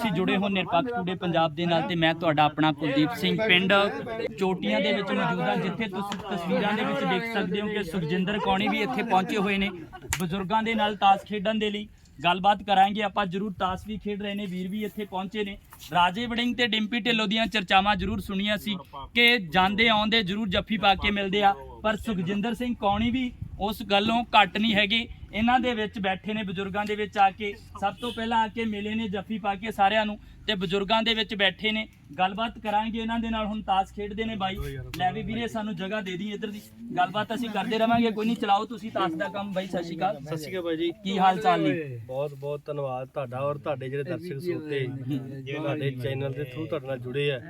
ਤੁਸੀਂ ਜੁੜੇ ਹੋ ਨਿਰਪੱਖ ਟੂਡੇ ਪੰਜਾਬ ਦੇ ਨਾਲ ਤੇ ਮੈਂ ਤੁਹਾਡਾ ਆਪਣਾ ਕੁਲਦੀਪ ਸਿੰਘ ਪਿੰਡ ਚੋਟੀਆਂ ਦੇ ਵਿੱਚ ਮੌਜੂਦ ਹਾਂ, ਜਿੱਥੇ ਤੁਸੀਂ ਤਸਵੀਰਾਂ ਦੇ ਵਿੱਚ ਦੇਖ ਸਕਦੇ ਹੋ ਕਿ ਸੁਖਜਿੰਦਰ ਕੌਣੀ ਵੀ ਇੱਥੇ ਪਹੁੰਚੇ ਹੋਏ ਨੇ। ਬਜ਼ੁਰਗਾਂ ਦੇ ਨਾਲ ਤਾਸ਼ ਖੇਡਣ ਦੇ ਲਈ ਗੱਲਬਾਤ ਕਰਾਂਗੇ। ਆਪਾਂ ਜਰੂਰ ਤਾਸ਼ ਵੀ ਖੇਡ ਰਹੇ ਨੇ, ਵੀਰ ਵੀ ਇੱਥੇ ਪਹੁੰਚੇ ਨੇ। ਰਾਜੇ ਵੜਿੰਗ ਤੇ ਡਿੰਪੀ ਢਿੱਲੋਂ ਦੀਆਂ ਚਰਚਾਵਾਂ ਜਰੂਰ ਸੁਣੀਆਂ ਸੀ ਕਿ ਜਾਂਦੇ ਆਉਂਦੇ ਜਰੂਰ ਜੱਫੀ ਪਾ ਕੇ ਮਿਲਦੇ ਆ। ਪਰ ਸੁਖਜਿੰਦਰ ਸਿੰਘ ਕੌਣੀ ਵੀ ਉਸ ਗੱਲੋਂ ਘੱਟ ਨਹੀਂ ਹੈਗੇ। ਇਹਨਾਂ ਦੇ ਵਿੱਚ ਬੈਠੇ ਨੇ ਬਜ਼ੁਰਗਾਂ ਦੇ ਵਿੱਚ ਆ ਕੇ। ਸਭ ਤੋਂ ਪਹਿਲਾਂ ਆ ਕੇ ਮਿਲੇ ਨੇ ਜੱਫੀ ਪਾ ਕੇ ਸਾਰਿਆਂ ਨੂੰ ਤੇ ਬਜ਼ੁਰਗਾਂ ਦੇ ਵਿੱਚ ਬੈਠੇ ਨੇ। ਗੱਲਬਾਤ ਕਰਾਂਗੇ ਇਹਨਾਂ ਦੇ ਨਾਲ। ਹੁਣ ਤਾਸ਼ ਖੇਡਦੇ ਨੇ ਬਾਈ। ਲੈ ਵੀ ਵੀਰੇ ਸਾਨੂੰ ਜਗ੍ਹਾ ਦੇ ਦੀ ਇੱਧਰ ਦੀ। ਗੱਲਬਾਤ ਅਸੀਂ ਕਰਦੇ ਰਵਾਂਗੇ। ਕੋਈ ਨਹੀਂ ਚਲਾਓ ਤੁਸੀਂ ਤਾਸ਼ ਦਾ ਕੰਮ। ਬਾਈ ਸਤਿ ਸ਼੍ਰੀ ਅਕਾਲ। ਸਤਿ ਸ਼੍ਰੀ ਅਕਾਲ ਬਾਈ ਜੀ। ਕੀ ਹਾਲ ਚਾਲ ਨੇ? ਬਹੁਤ ਬਹੁਤ ਧੰਨਵਾਦ ਤੁਹਾਡਾ ਔਰ ਤੁਹਾਡੇ ਜਿਹੜੇ ਦਰਸ਼ਕ ਜਿਹੜੇ ਤੁਹਾਡੇ ਚੈਨਲ ਦੇ ਥਰੂ ਤੁਹਾਡੇ ਨਾਲ ਜੁੜੇ ਆ।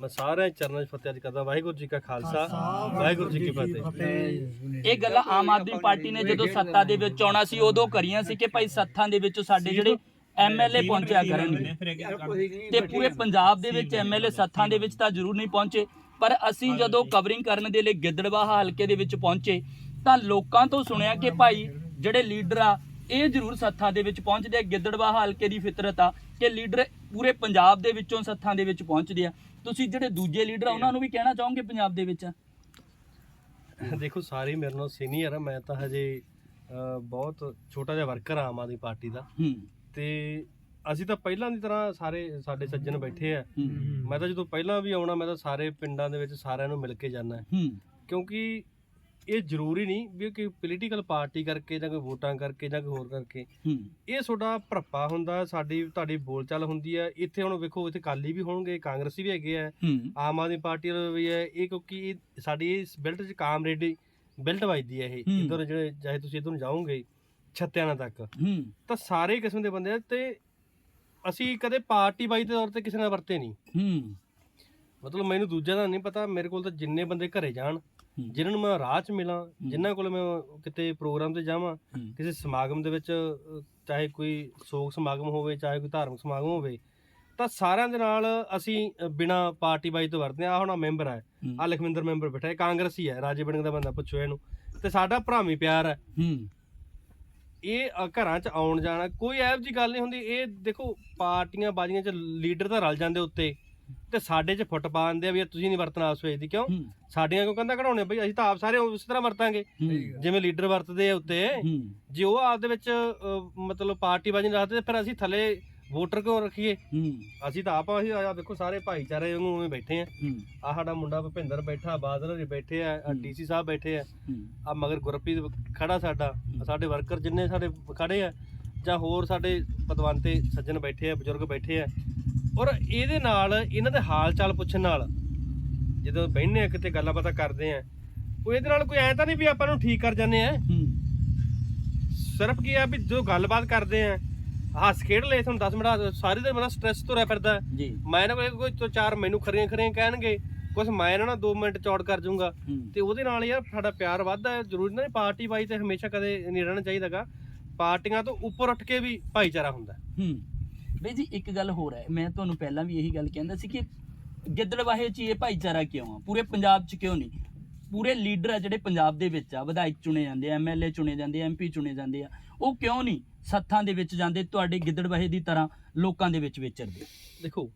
ਮੈਂ ਸਾਰਿਆਂ ਚਰਨਾਂ 'ਚ ਫਤਿਹ ਅਰਜ਼ ਕਰਦਾ। ਵਾਹਿਗੁਰੂ ਜੀ ਕਾ ਖਾਲਸਾ ਵਾਹਿਗੁਰੂ ਜੀ ਕੀ ਫਤਿਹ। ਇਹ ਗੱਲਾਂ ਆਮ ਆਦਮੀ ਪਾਰਟੀ ਨੇ ਜਦੋਂ ਸੱਤਾ ਦੇ ਵਿੱਚ ਆਉਣਾ ਸੀ ਉਦੋਂ ਕਰੀਆਂ ਸੀ ਕਿ ਭਾਈ ਸੱਥਾਂ ਦੇ ਵਿੱਚੋਂ ਸਾਡੇ ਜਿਹੜੇ ਐਮਐਲਏ ਪਹੁੰਚਿਆ ਕਰਨਗੇ। ਤੇ ਪੂਰੇ ਪੰਜਾਬ ਦੇ ਵਿੱਚ ਐਮਐਲਏ ਸੱਥਾਂ ਦੇ ਵਿੱਚ ਤਾਂ ਜ਼ਰੂਰ ਨਹੀਂ ਪਹੁੰਚੇ। ਪਰ ਅਸੀਂ ਜਦੋਂ ਕਵਰਿੰਗ ਕਰਨ ਦੇ ਲਈ ਗਿੱਦੜਬਾਹਾ ਹਲਕੇ ਦੇ ਵਿੱਚ ਪਹੁੰਚੇ ਤਾਂ ਲੋਕਾਂ ਤੋਂ ਸੁਣਿਆ ਕਿ ਭਾਈ ਜਿਹੜੇ ਲੀਡਰ ਆ ਇਹ ਜ਼ਰੂਰ ਸੱਥਾਂ ਦੇ ਵਿੱਚ ਪਹੁੰਚਦੇ ਆ। ਗਿੱਦੜਬਾਹਾ ਹਲਕੇ ਦੀ ਫਿਤਰਤ ਆ ਕਿ ਲੀਡਰ ਪੂਰੇ ਪੰਜਾਬ ਦੇ ਵਿੱਚੋਂ ਸੱਥਾਂ ਦੇ ਵਿੱਚ ਪਹੁੰਚਦੇ ਆ। ਤੁਸੀਂ ਜਿਹੜੇ ਦੂਜੇ ਲੀਡਰ ਆ ਉਹਨਾਂ ਨੂੰ ਵੀ ਕਹਿਣਾ ਚਾਹੋਗੇ ਪੰਜਾਬ ਦੇ ਵਿੱਚ? ਦੇਖੋ ਸਾਰੇ ਮੇਰੇ ਨਾਲ ਸੀਨੀਅਰ ਆ। ਮੈਂ ਤਾਂ ਹਜੇ ਬਹੁਤ ਛੋਟਾ ਜਿਹਾ ਵਰਕਰ ਆ ਆਮ ਆਦਮੀ ਪਾਰਟੀ ਦਾ। ਤੇ ਅਸੀਂ ਤਾਂ ਪਹਿਲਾਂ ਦੀ ਤਰ੍ਹਾਂ ਸਾਰੇ ਸਾਡੇ ਸੱਜਣ ਬੈਠੇ ਆ। ਮੈਂ ਤਾਂ ਜਦੋਂ ਪਹਿਲਾਂ ਵੀ ਆਉਣਾ ਮੈਂ ਤਾਂ ਸਾਰੇ ਪਿੰਡਾਂ ਦੇ ਵਿੱਚ ਸਾਰਿਆਂ ਨੂੰ ਮਿਲ ਕੇ ਜਾਣਾ ਕਿਉਂਕਿ ਇਹ ਜ਼ਰੂਰੀ ਨਹੀਂ ਵੀ ਕਿ ਪੋਲੀਟੀਕਲ ਪਾਰਟੀ ਕਰਕੇ ਜਾਂ ਕੋਈ ਵੋਟਾਂ ਕਰਕੇ ਜਾਂ ਕੋਈ ਹੋਰ ਕਰਕੇ। ਇਹ ਤੁਹਾਡਾ ਭਰਪਾ ਹੁੰਦਾ ਸਾਡੀ ਤੁਹਾਡੀ ਬੋਲਚਾਲ ਹੁੰਦੀ ਹੈ ਇੱਥੇ ਹੁਣ ਵੇਖੋ ਇੱਥੇ ਕਾਲੀ ਵੀ ਹੋਣਗੇ ਕਾਂਗਰਸੀ ਵੀ ਹੈਗੇ ਆ। ਆਮ ਆਦਮੀ ਪਾਰਟੀ ਵਾਲੇ ਵੀ ਹੈ ਇਹ ਕਿਉਂਕਿ ਸਾਡੀ ਇਸ ਬਿਲਟ 'ਚ ਕਾਮਰੇਡੀ ਬਿਲਟ ਵੱਜਦੀ ਹੈ ਇਹ। ਇੱਧਰ ਜਿਹੜੇ ਚਾਹੇ ਤੁਸੀਂ ਇੱਧਰ ਨੂੰ ਜਾਓਗੇ ਛੱਤਿਆਣਾ ਤੱਕ। ਤਾਂ ਸਾਰੇ ਕਿਸਮ ਦੇ ਬੰਦੇ ਤੇ ਅਸੀਂ ਕਦੇ ਪਾਰਟੀ ਬਾਈ ਦੇ ਤੌਰ ਤੇ ਕਿਸੇ ਨਾਲ ਵਰਤੇ ਨਹੀਂ। ਹੂੰ। ਮਤਲਬ ਮੈਨੂੰ ਦੂਜਿਆਂ ਦਾ ਨਹੀਂ ਪਤਾ ਮੇਰੇ ਕੋਲ ਤਾਂ ਜਿੰਨੇ ਬੰਦੇ ਘਰੇ ਜਾਣ। ਜਿਨ੍ਹਾਂ ਨੂੰ ਮੈਂ ਰਾਹ 'ਚ ਮਿਲਾਂ ਜਿਨ੍ਹਾਂ ਕੋਲ ਮੈਂ ਕਿਤੇ ਪ੍ਰੋਗਰਾਮ ਤੇ ਜਾਵਾਂ। ਕਿਸੇ ਸਮਾਗਮ ਦੇ ਵਿੱਚ ਚਾਹੇ ਕੋਈ ਸੋਗ ਸਮਾਗਮ ਹੋਵੇ ਚਾਹੇ ਕੋਈ ਧਾਰਮਿਕ ਸਮਾਗਮ ਹੋਵੇ ਤਾਂ ਸਾਰਿਆਂ ਦੇ ਨਾਲ ਅਸੀਂ ਬਿਨਾਂ ਪਾਰਟੀ ਬਾਈ ਤੋਂ ਵਰਤਦੇ ਆ ਹੁਣ ਮੈਂਬਰ ਹੈ। ਆ ਲਖਵਿੰਦਰ ਮੈਂਬਰ ਬੈਠਾ ਹੈ। ਕਾਂਗਰਸੀ ਹੈ ਰਾਜੇ ਬੜਿੰਗ ਦਾ ਬੰਦਾ ਪੁੱਛੋ ਇਹਨੂੰ। ਤੇ ਸਾਡਾ ਭਰਾਵੀਂ ਪਿਆਰ ਹੈ। ਇਹ ਘਰਾਂ 'ਚ ਆਉਣ ਜਾਣਾ ਕੋਈ ਇਹੋ ਜੀ ਗੱਲ ਨਹੀਂ ਹੁੰਦੀ। ਇਹ ਦੇਖੋ ਪਾਰਟੀਆਂ ਬਾਜੀਆਂ 'ਚ ਲੀਡਰ ਤਾਂ ਰਲ ਜਾਂਦੇ ਉੱਤੇ। ਤੇ ਸਾਡੇ 'ਚ ਫੁੱਟ ਪਾ ਦਿੰਦੇ ਆ ਵੀ ਇਹ ਤੁਸੀਂ ਨਹੀਂ ਵਰਤਣਾ ਆਪਸ ਵਿੱਚ ਦੀ ਕਿਉਂ? ਹੂੰ। ਸਾਡੀਆਂ ਕਿਉਂ ਕਹਿੰਦਾ ਕਢਾਉਣੇ ਬਈ? ਅਸੀਂ ਤਾਂ ਆਪ ਸਾਰੇ ਉਸ ਤਰ੍ਹਾਂ ਵਰਤਾਂਗੇ। ਹੂੰ। ਜਿਵੇਂ ਲੀਡਰ ਵਰਤਦੇ ਆ ਉੱਤੇ ਹੂੰ। ਜੇ ਉਹ ਆਪ ਦੇ ਵਿੱਚ ਮਤਲਬ ਪਾਰਟੀ ਬਾਜੀ ਰੱਖਦੇ ਤੇ ਫਿਰ ਅਸੀਂ ਥੱਲੇ ਵੋਟਰ ਕਿਉਂ ਰੱਖੀਏ? ਹੂੰ। ਅਸੀਂ ਤਾਂ ਆਪ ਅਸੀਂ ਆ ਦੇਖੋ ਸਾਰੇ ਭਾਈਚਾਰੇ ਵਾਂਗੂ ਉਵੇਂ ਬੈਠੇ ਆ। ਹੂੰ। ਆ ਸਾਡਾ ਮੁੰਡਾ ਭੁਪਿੰਦਰ ਬੈਠਾ ਬਾਦਲ ਜੀ ਬੈਠੇ ਆ ਹੂੰ। ਡੀਸੀ ਸਾਹਿਬ ਬੈਠੇ ਆ। ਹੂੰ। ਆ ਮਗਰ ਗੁਰਪ੍ਰੀਤ ਖੜਾ ਸਾਡਾ ਆਹ ਸਾਡੇ ਵਰਕਰ ਜਿੰਨੇ ਸਾਡੇ ਖੜੇ ਆ ਜਾਂ ਹੋਰ ਸਾਡੇ ਪਤਵੰਤੇ ਸੱਜਣ ਬੈਠੇ ਆ ਬਜ਼ੁਰਗ ਬੈਠੇ ਆ ਔਰ ਇਹਦੇ ਨਾਲ ਇਹਨਾਂ ਦੇ ਹਾਲ ਚਾਲ ਪੁੱਛਣ ਨਾਲ ਜਦੋਂ ਬਹਿੰਦੇ ਆ ਕਿਤੇ ਗੱਲਾਂ ਬਾਤਾਂ ਕਰਦੇ ਆ ਕੋਈ ਇਹਦੇ ਨਾਲ ਕੋਈ ਐ ਤਾਂ ਨਹੀਂ ਵੀ ਆਪਾਂ ਨੂੰ ਠੀਕ ਕਰ ਜਾਂਦੇ ਆ? ਸਿਰਫ ਕੀ ਆ ਵੀ ਜੋ ਗੱਲਬਾਤ ਕਰਦੇ ਆ ਹੱਸ ਖੇਡ ਲੈ ਤੁਹਾਨੂੰ 10 ਮਿੰਟ ਸਾਰੀ ਦਿਨ ਮੇਰਾ ਸਟ੍ਰੈਸ ਤੋਂ ਰਹਿ ਫਿਰਦਾ। ਮੈਂ ਨਾ ਕੋਈ ਕੋਈ ਤੋਂ ਚਾਰ ਮੈਨੂੰ ਖਰੀਆਂ ਖਰੀਆਂ ਕਹਿਣਗੇ ਕੁਝ ਮੈਂ ਇਹਨਾਂ ਨਾਲ 2 ਮਿੰਟ ਚੌੜ ਕਰ ਜਾਊਂਗਾ ਹੂੰ। ਤੇ ਉਹਦੇ ਨਾਲ ਯਾਰ ਸਾਡਾ ਪਿਆਰ ਵੱਧਦਾ ਹੈ ਜ਼ਰੂਰੀ ਨਹੀਂ ਪਾਰਟੀ ਬਾਈ ਤੇ ਹਮੇਸ਼ਾ ਕਦੇ ਨਹੀਂ ਰਹਿਣਾ ਚਾਹੀਦਾਗਾ। ਪਾਰਟੀਆਂ ਤੋਂ ਉੱਪਰ ਉੱਠ ਕੇ ਵੀ ਭਾਈਚਾਰਾ ਹੁੰਦਾ ਹੈ। ਹੂੰ ਬਈ ਜੀ, ਇੱਕ ਗੱਲ ਹੋਰ ਹੈ। ਮੈਂ ਤੁਹਾਨੂੰ ਪਹਿਲਾਂ ਵੀ ਇਹੀ ਗੱਲ ਕਹਿੰਦਾ ਸੀ ਕਿ ਗਿੱਦੜਵਾਹੇ 'ਚ ਇਹ ਭਾਈਚਾਰਾ ਕਿਉਂ ਆ? ਪੂਰੇ ਪੰਜਾਬ 'ਚ ਕਿਉਂ ਨਹੀਂ? ਪੂਰੇ ਲੀਡਰ ਆ ਜਿਹੜੇ ਪੰਜਾਬ ਦੇ ਵਿੱਚ ਆ, ਵਿਧਾਇਕ ਚੁਣੇ ਜਾਂਦੇ ਆ ਐਮਐਲਏ ਚੁਣੇ ਜਾਂਦੇ ਆ ਐਮਪੀ ਚੁਣੇ ਜਾਂਦੇ ਆ। ਉਹ ਕਿਉਂ ਨਹੀਂ ਸੱਥਾਂ ਦੇ ਵਿੱਚ ਜਾਂਦੇ, ਤੁਹਾਡੇ ਗਿੱਦੜਵਾਹੇ ਦੀ ਤਰ੍ਹਾਂ ਲੋਕਾਂ ਦੇ ਵਿੱਚ ਵਿਚਰਦੇ? ਦੇਖੋ,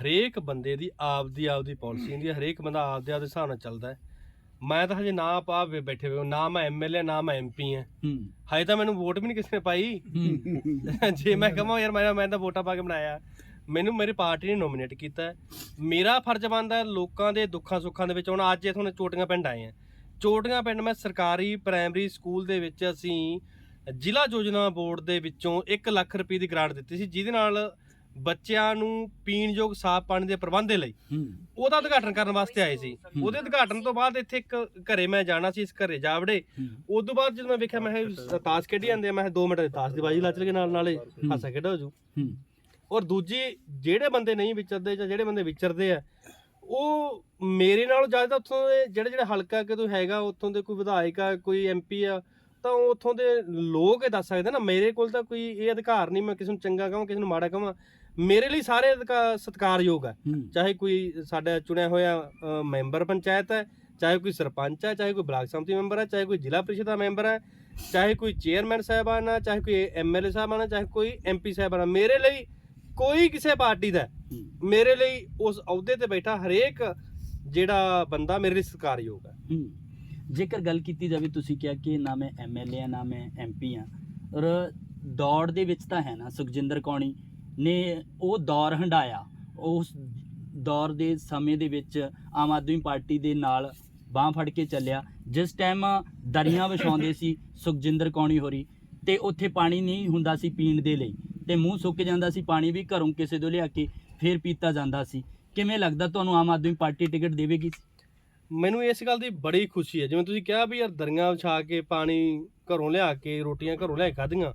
ਹਰੇਕ ਬੰਦੇ ਦੀ ਆਪਦੀ ਆਪਦੀ ਪਾਲਿਸੀ ਹੁੰਦੀ ਹੈ, ਹਰੇਕ ਬੰਦਾ ਆਪਦੇ ਆਪਦੇ ਹਿਸਾਬ ਨਾਲ ਚੱਲਦਾ ਹੈ। ਮੈਂ ਤਾਂ ਹਜੇ ਨਾ ਪਾ ਬੈਠੇ ਹੋਏ ਹੋ, ਨਾ ਮੈਂ ਐਮਐਲਏ ਨਾ ਮੈਂ ਐਮਪੀ ਹਾਂ। ਹੂੰ। ਹਜੇ ਤਾਂ ਮੈਨੂੰ ਵੋਟ ਵੀ ਨਹੀਂ ਕਿਸੇ ਨੇ ਪਾਈ। ਜੇ ਮੈਂ ਕਹਾਂ ਯਾਰ ਮੈਂ ਮੈਂ ਤਾਂ ਵੋਟਾਂ ਪਾ ਕੇ ਬਣਾਇਆ। ਮੈਨੂੰ ਮੇਰੀ ਪਾਰਟੀ ਨੇ ਨੋਮੀਨੇਟ ਕੀਤਾ। ਹੈ। ਮੇਰਾ ਫਰਜ਼ ਬਣਦਾ ਹੈ ਲੋਕਾਂ ਦੇ ਦੁੱਖਾਂ ਸੁੱਖਾਂ ਦੇ ਵਿੱਚ ਹੁਣ ਅੱਜ ਇਹ ਤੁਹਾਨੂੰ ਚੋਟੀਆਂ ਪਿੰਡ ਆਏ ਆ ਚੋਟੀਆਂ ਪਿੰਡ ਮੈਂ ਸਰਕਾਰੀ ਪ੍ਰਾਇਮਰੀ ਸਕੂਲ ਦੇ ਵਿੱਚ ਅਸੀਂ ਜ਼ਿਲ੍ਹਾ ਯੋਜਨਾ ਬੋਰਡ ਦੇ ਵਿੱਚੋਂ 1 ਲੱਖ ਰੁਪਏ ਦੀ ਗ੍ਰਾਂਟ ਦਿੱਤੀ ਸੀ ਜਿਹਦੇ ਨਾਲ ਬੱਚਿਆਂ ਨੂੰ ਪੀਣ ਯੋਗ ਸਾਫ਼ ਪਾਣੀ ਦੇ ਪ੍ਰਬੰਧ ਦੇ ਲਈ ਉਹਦਾ ਉਦਘਾਟਨ ਕਰਨ ਵਾਸਤੇ ਆਏ ਸੀ। ਉਹਦੇ ਉਦਘਾਟਨ ਤੋਂ ਬਾਅਦ ਇੱਥੇ ਇੱਕ ਘਰੇ ਮੈਂ ਜਾਣਾ ਸੀ ਇਸ ਘਰੇ ਜਾ ਵੜੇ। ਉਸ ਤੋਂ ਬਾਅਦ ਜਦੋਂ ਮੈਂ ਵੇਖਿਆ ਮੈਂ ਕਿਹਾ ਤਾਸ਼ ਖੇਡੀ ਜਾਂਦੇ ਆ। ਮੈਂ 2 ਮਿੰਟ ਦੀ ਤਾਸ਼ ਦੀ ਬਾਜੀ ਲਾ ਚਲ ਕੇ ਨਾਲ ਨਾਲੇ ਹਾਸਾ ਖੇਡਾ ਹੋ ਜੂ ਹੂੰ। ਔਰ ਦੂਜੀ ਜਿਹੜੇ ਬੰਦੇ ਨਹੀਂ ਵਿਚਰਦੇ ਜਾਂ ਜਿਹੜੇ ਬੰਦੇ ਵਿਚਰਦੇ ਆ ਉਹ ਮੇਰੇ ਨਾਲੋਂ ਜ਼ਿਆਦਾ ਉੱਥੋਂ ਦੇ ਜਿਹੜੇ ਜਿਹੜੇ ਹਲਕਾ ਕਿਤੋਂ ਹੈਗਾ ਉੱਥੋਂ ਦੇ ਕੋਈ ਵਿਧਾਇਕ ਆ ਕੋਈ ਐਮਪੀ ਆ ਤਾਂ ਉਹ ਉੱਥੋਂ ਦੇ ਲੋਕ ਇਹ ਦੱਸ ਸਕਦੇ ਨਾ ਮੇਰੇ ਕੋਲ ਤਾਂ ਕੋਈ ਇਹ ਅਧਿਕਾਰ ਨਹੀਂ ਮੈਂ ਕਿਸੇ ਨੂੰ ਚੰਗਾ ਕਹਾਂ ਕਿਸੇ ਨੂੰ ਮਾੜਾ ਕਹਾਂ ਮੇਰੇ ਲਈ ਸਾਰੇ ਸਤਿਕਾਰਯੋਗ ਹੂੰ। ਚਾਹੇ ਕੋਈ ਸਾਡਾ ਚੁਣਿਆ ਹੋਇਆ ਅ, ਮੈਂਬਰ ਪੰਚਾਇਤ ਹੈ ਚਾਹੇ ਕੋਈ ਸਰਪੰਚ ਹੈ ਚਾਹੇ ਕੋਈ ਬਲਾਕ ਸੰਮਤੀ ਮੈਂਬਰ ਹੈ ਚਾਹੇ ਕੋਈ ਜ਼ਿਲ੍ਹਾ ਪ੍ਰੀਸ਼ਦ ਦਾ ਮੈਂਬਰ ਹੈ ਚਾਹੇ ਕੋਈ ਚੇਅਰਮੈਨ ਸਾਹਿਬਾਨ ਹੈ ਚਾਹੇ ਕੋਈ ਐਮਐਲਏ ਸਾਹਿਬਾਨ ਹੈ ਚਾਹੇ ਕੋਈ ਐਮਪੀ ਸਾਹਿਬਾਨ ਹੈ ਮੇਰੇ ਲਈ ਕੋਈ ਕਿਸੇ ਪਾਰਟੀ ਦਾ ਹੈ। ਹੂੰ। ਮੇਰੇ ਲਈ ਉਸ ਅਹੁਦੇ ਤੇ ਬੈਠਾ ਹਰੇਕ ਜਿਹੜਾ ਬੰਦਾ ਮੇਰੇ ਲਈ ਸਤਿਕਾਰਯੋਗ ਹੈ। ਹੂੰ। ਜੇਕਰ ਗੱਲ ਕੀਤੀ ਜਾਵੇ ਤੁਸੀਂ ਕਿਹਾ ਕਿ ਨਾ ਮੈਂ ਐਮਐਲਏ ਆ ਨਾ ਮੈਂ ਐਮਪੀ ਆ ਔਰ ਦੌੜ ਦੇ ਵਿੱਚ ਤਾਂ ਹੈ ਨਾ ਸੁਖਜਿੰਦਰ ਕੌਣੀ ਨੇ ਉਹ ਦੌਰ ਹੰਡਾਇਆ ਉਸ ਦੌਰ ਦੇ ਸਮੇਂ ਦੇ ਵਿੱਚ ਆਮ ਆਦਮੀ ਪਾਰਟੀ ਦੇ ਨਾਲ ਬਾਹ ਫੜ ਕੇ ਚੱਲਿਆ। ਜਿਸ ਟਾਈਮ ਦਰੀਆਂ ਵਿਛਾਉਂਦੇ ਸੀ ਸੁਖਜਿੰਦਰ ਕੌਣੀ ਹੋਰੀ ਤੇ ਉੱਥੇ ਪਾਣੀ ਨਹੀਂ ਹੁੰਦਾ ਸੀ ਪੀਣ ਦੇ ਲਈ। ਤੇ ਮੂੰਹ ਸੁੱਕ ਜਾਂਦਾ ਸੀ ਪਾਣੀ ਵੀ ਘਰੋਂ ਕਿਸੇ ਤੋਂ ਲਿਆ ਕੇ ਫੇਰ ਪੀਤਾ ਜਾਂਦਾ ਸੀ। ਕਿਵੇਂ ਲੱਗਦਾ ਤੁਹਾਨੂੰ ਆਮ ਆਦਮੀ ਪਾਰਟੀ ਟਿਕਟ ਦੇਵੇਗੀ? ਮੈਨੂੰ ਇਸ ਗੱਲ ਦੀ ਬੜੀ ਖੁਸ਼ੀ ਹੈ। ਜਿਵੇਂ ਤੁਸੀਂ ਕਿਹਾ ਵੀ ਯਾਰ ਦਰੀਆਂ ਵਿਛਾ ਕੇ ਪਾਣੀ ਘਰੋਂ ਲਿਆ ਕੇ ਰੋਟੀਆਂ ਘਰੋਂ ਲਿਆ ਕੇ ਖਾਧੀਆਂ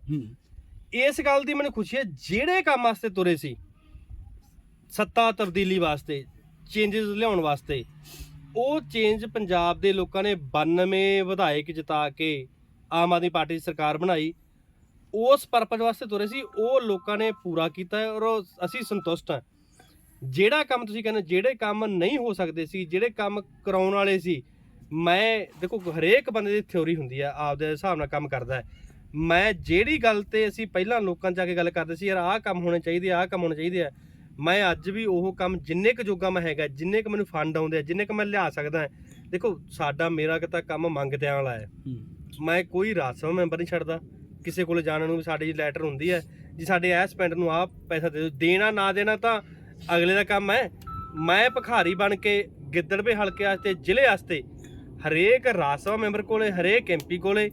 ਇਸ ਗੱਲ ਦੀ ਮੈਨੂੰ ਖੁਸ਼ੀ ਹੈ, ਜਿਹੜੇ ਕੰਮ ਵਾਸਤੇ ਤੁਰੇ ਸੀ, ਸੱਤਾ ਤਬਦੀਲੀ ਵਾਸਤੇ ਚੇਂਜਸ ਲਿਆਉਣ ਵਾਸਤੇ, ਉਹ ਚੇਂਜ ਪੰਜਾਬ ਦੇ ਲੋਕਾਂ ਨੇ 92 ਵਿਧਾਇਕ ਜਿਤਾ ਕੇ ਆਮ ਆਦਮੀ ਪਾਰਟੀ ਦੀ ਸਰਕਾਰ ਬਣਾਈ, ਉਸ ਪਰਪਸ ਵਾਸਤੇ ਤੁਰੇ ਸੀ, ਉਹ ਲੋਕਾਂ ਨੇ ਪੂਰਾ ਕੀਤਾ ਹੈ ਔਰ ਉਹ- ਅਸੀਂ ਸੰਤੁਸ਼ਟ ਹਾਂ। ਜਿਹੜਾ ਕੰਮ ਤੁਸੀਂ ਕਹਿੰਦੇ, ਜਿਹੜੇ ਕੰਮ ਨਹੀਂ ਹੋ ਸਕਦੇ ਸੀ, ਜਿਹੜੇ ਕੰਮ ਕਰਾਉਣ ਵਾਲੇ ਸੀ, ਮੈਂ ਦੇਖੋ, ਹਰੇਕ ਬੰਦੇ ਦੀ ਥਿਉਰੀ ਹੁੰਦੀ ਆ ਆਪਦੇ ਹਿਸਾਬ ਨਾਲ ਕੰਮ ਕਰਦਾ ਹੈ। ਮੈਂ ਜਿਹੜੀ ਗੱਲ ਤੇ ਅਸੀਂ ਪਹਿਲਾਂ ਲੋਕਾਂ 'ਚ ਜਾ ਕੇ ਗੱਲ ਕਰਦੇ ਸੀ ਯਾਰ ਆਹ ਕੰਮ ਹੋਣੇ ਚਾਹੀਦੇ ਆ ਆਹ ਕੰਮ ਹੋਣੇ ਚਾਹੀਦੇ ਆ। ਮੈਂ ਅੱਜ ਵੀ ਉਹ ਕੰਮ ਜਿੰਨੇ ਕੁ ਜੋਗਾ ਮੈਂ ਹੈਗਾ ਜਿੰਨੇ ਕੁ ਮੈਨੂੰ ਫੰਡ ਆਉਂਦੇ ਆ ਜਿੰਨੇ ਕੁ ਮੈਂ ਲਿਆ ਸਕਦਾ ਹਾਂ। ਦੇਖੋ ਸਾਡਾ ਮੇਰਾ ਕਿਤਾ ਕੰਮ ਮੰਗਦਿਆਂ ਵਾਲਾ ਹੈ। ਮੈਂ ਕੋਈ ਰਾਜ ਸਭਾ ਮੈਂਬਰ ਨਹੀਂ ਛੱਡਦਾ ਕਿਸੇ ਕੋਲ ਜਾਣ ਨੂੰ ਵੀ ਸਾਡੀ ਲੈਟਰ ਹੁੰਦੀ ਹੈ ਜੀ ਸਾਡੇ ਇਸ ਪਿੰਡ ਨੂੰ ਆਹ ਪੈਸਾ ਦੇ ਦਿਓ ਦੇਣਾ ਨਾ ਦੇਣਾ ਤਾਂ ਅਗਲੇ ਦਾ ਕੰਮ ਹੈ। ਮੈਂ ਭਖਾਰੀ ਬਣ ਕੇ ਗਿੱਦੜਵੇ ਹਲਕੇ ਵਾਸਤੇ ਜ਼ਿਲ੍ਹੇ ਵਾਸਤੇ ਹਰੇਕ ਰਾਜ ਸਭਾ ਮੈਂਬਰ ਕੋਲੇ ਹਰੇਕ ਐਮਪੀ ਕੋਲੇ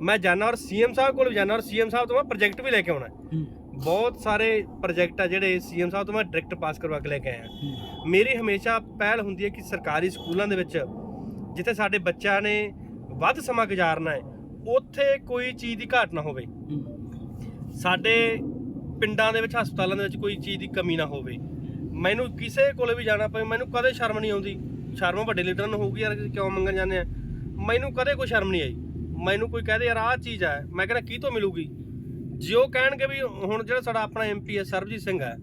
ਮੈਂ ਜਾਣਾ ਔਰ ਸੀਐਮ ਸਾਹਿਬ ਕੋਲ ਵੀ ਜਾਣਾ ਔਰ ਸੀਐਮ ਸਾਹਿਬ ਤੋਂ ਮੈਂ ਪ੍ਰੋਜੈਕਟ ਵੀ ਲੈ ਕੇ ਆਉਣਾ। ਬਹੁਤ ਸਾਰੇ ਪ੍ਰੋਜੈਕਟ ਆ ਜਿਹੜੇ ਸੀਐਮ ਸਾਹਿਬ ਤੋਂ ਮੈਂ ਡਾਇਰੈਕਟ ਪਾਸ ਕਰਵਾ ਕੇ ਲੈ ਕੇ ਆਇਆ। ਮੇਰੀ ਹਮੇਸ਼ਾ ਪਹਿਲ ਹੁੰਦੀ ਹੈ ਕਿ ਸਰਕਾਰੀ ਸਕੂਲਾਂ ਦੇ ਵਿੱਚ ਜਿੱਥੇ ਸਾਡੇ ਬੱਚਿਆਂ ਨੇ ਵੱਧ ਸਮਾਂ ਗੁਜ਼ਾਰਨਾ ਹੈ ਉੱਥੇ ਕੋਈ ਚੀਜ਼ ਦੀ ਘਾਟ ਨਾ ਹੋਵੇ। ਸਾਡੇ ਪਿੰਡਾਂ ਦੇ ਵਿੱਚ ਹਸਪਤਾਲਾਂ ਦੇ ਵਿੱਚ ਕੋਈ ਚੀਜ਼ ਦੀ ਕਮੀ ਨਾ ਹੋਵੇ। ਮੈਨੂੰ ਕਿਸੇ ਕੋਲੇ ਵੀ ਜਾਣਾ ਪਵੇ ਮੈਨੂੰ ਕਦੇ ਸ਼ਰਮ ਨਹੀਂ ਆਉਂਦੀ। ਸ਼ਰਮ ਵੱਡੇ ਲੀਡਰਾਂ ਨੂੰ ਹੋਊਗੀ ਯਾਰ ਕਿਉਂ ਮੰਗਣ ਜਾਂਦੇ ਆ? ਮੈਨੂੰ ਕਦੇ ਕੋਈ ਸ਼ਰਮ ਨਹੀਂ ਆਈ। ਮੈਨੂੰ ਕੋਈ ਕਹਦੇ ਯਾਰ ਆਹ ਚੀਜ਼ ਹੈ। ਮੈਂ ਕਹਿੰਦਾ ਕੀ ਤੋਂ ਮਿਲੂਗੀ? ਜੇ ਉਹ ਕਹਿਣਗੇ ਵੀ ਹੁਣ ਜਿਹੜਾ ਸਾਡਾ ਆਪਣਾ ਐਮਪੀ ਹੈ ਸਰਬਜੀਤ ਸਿੰਘ ਹੈ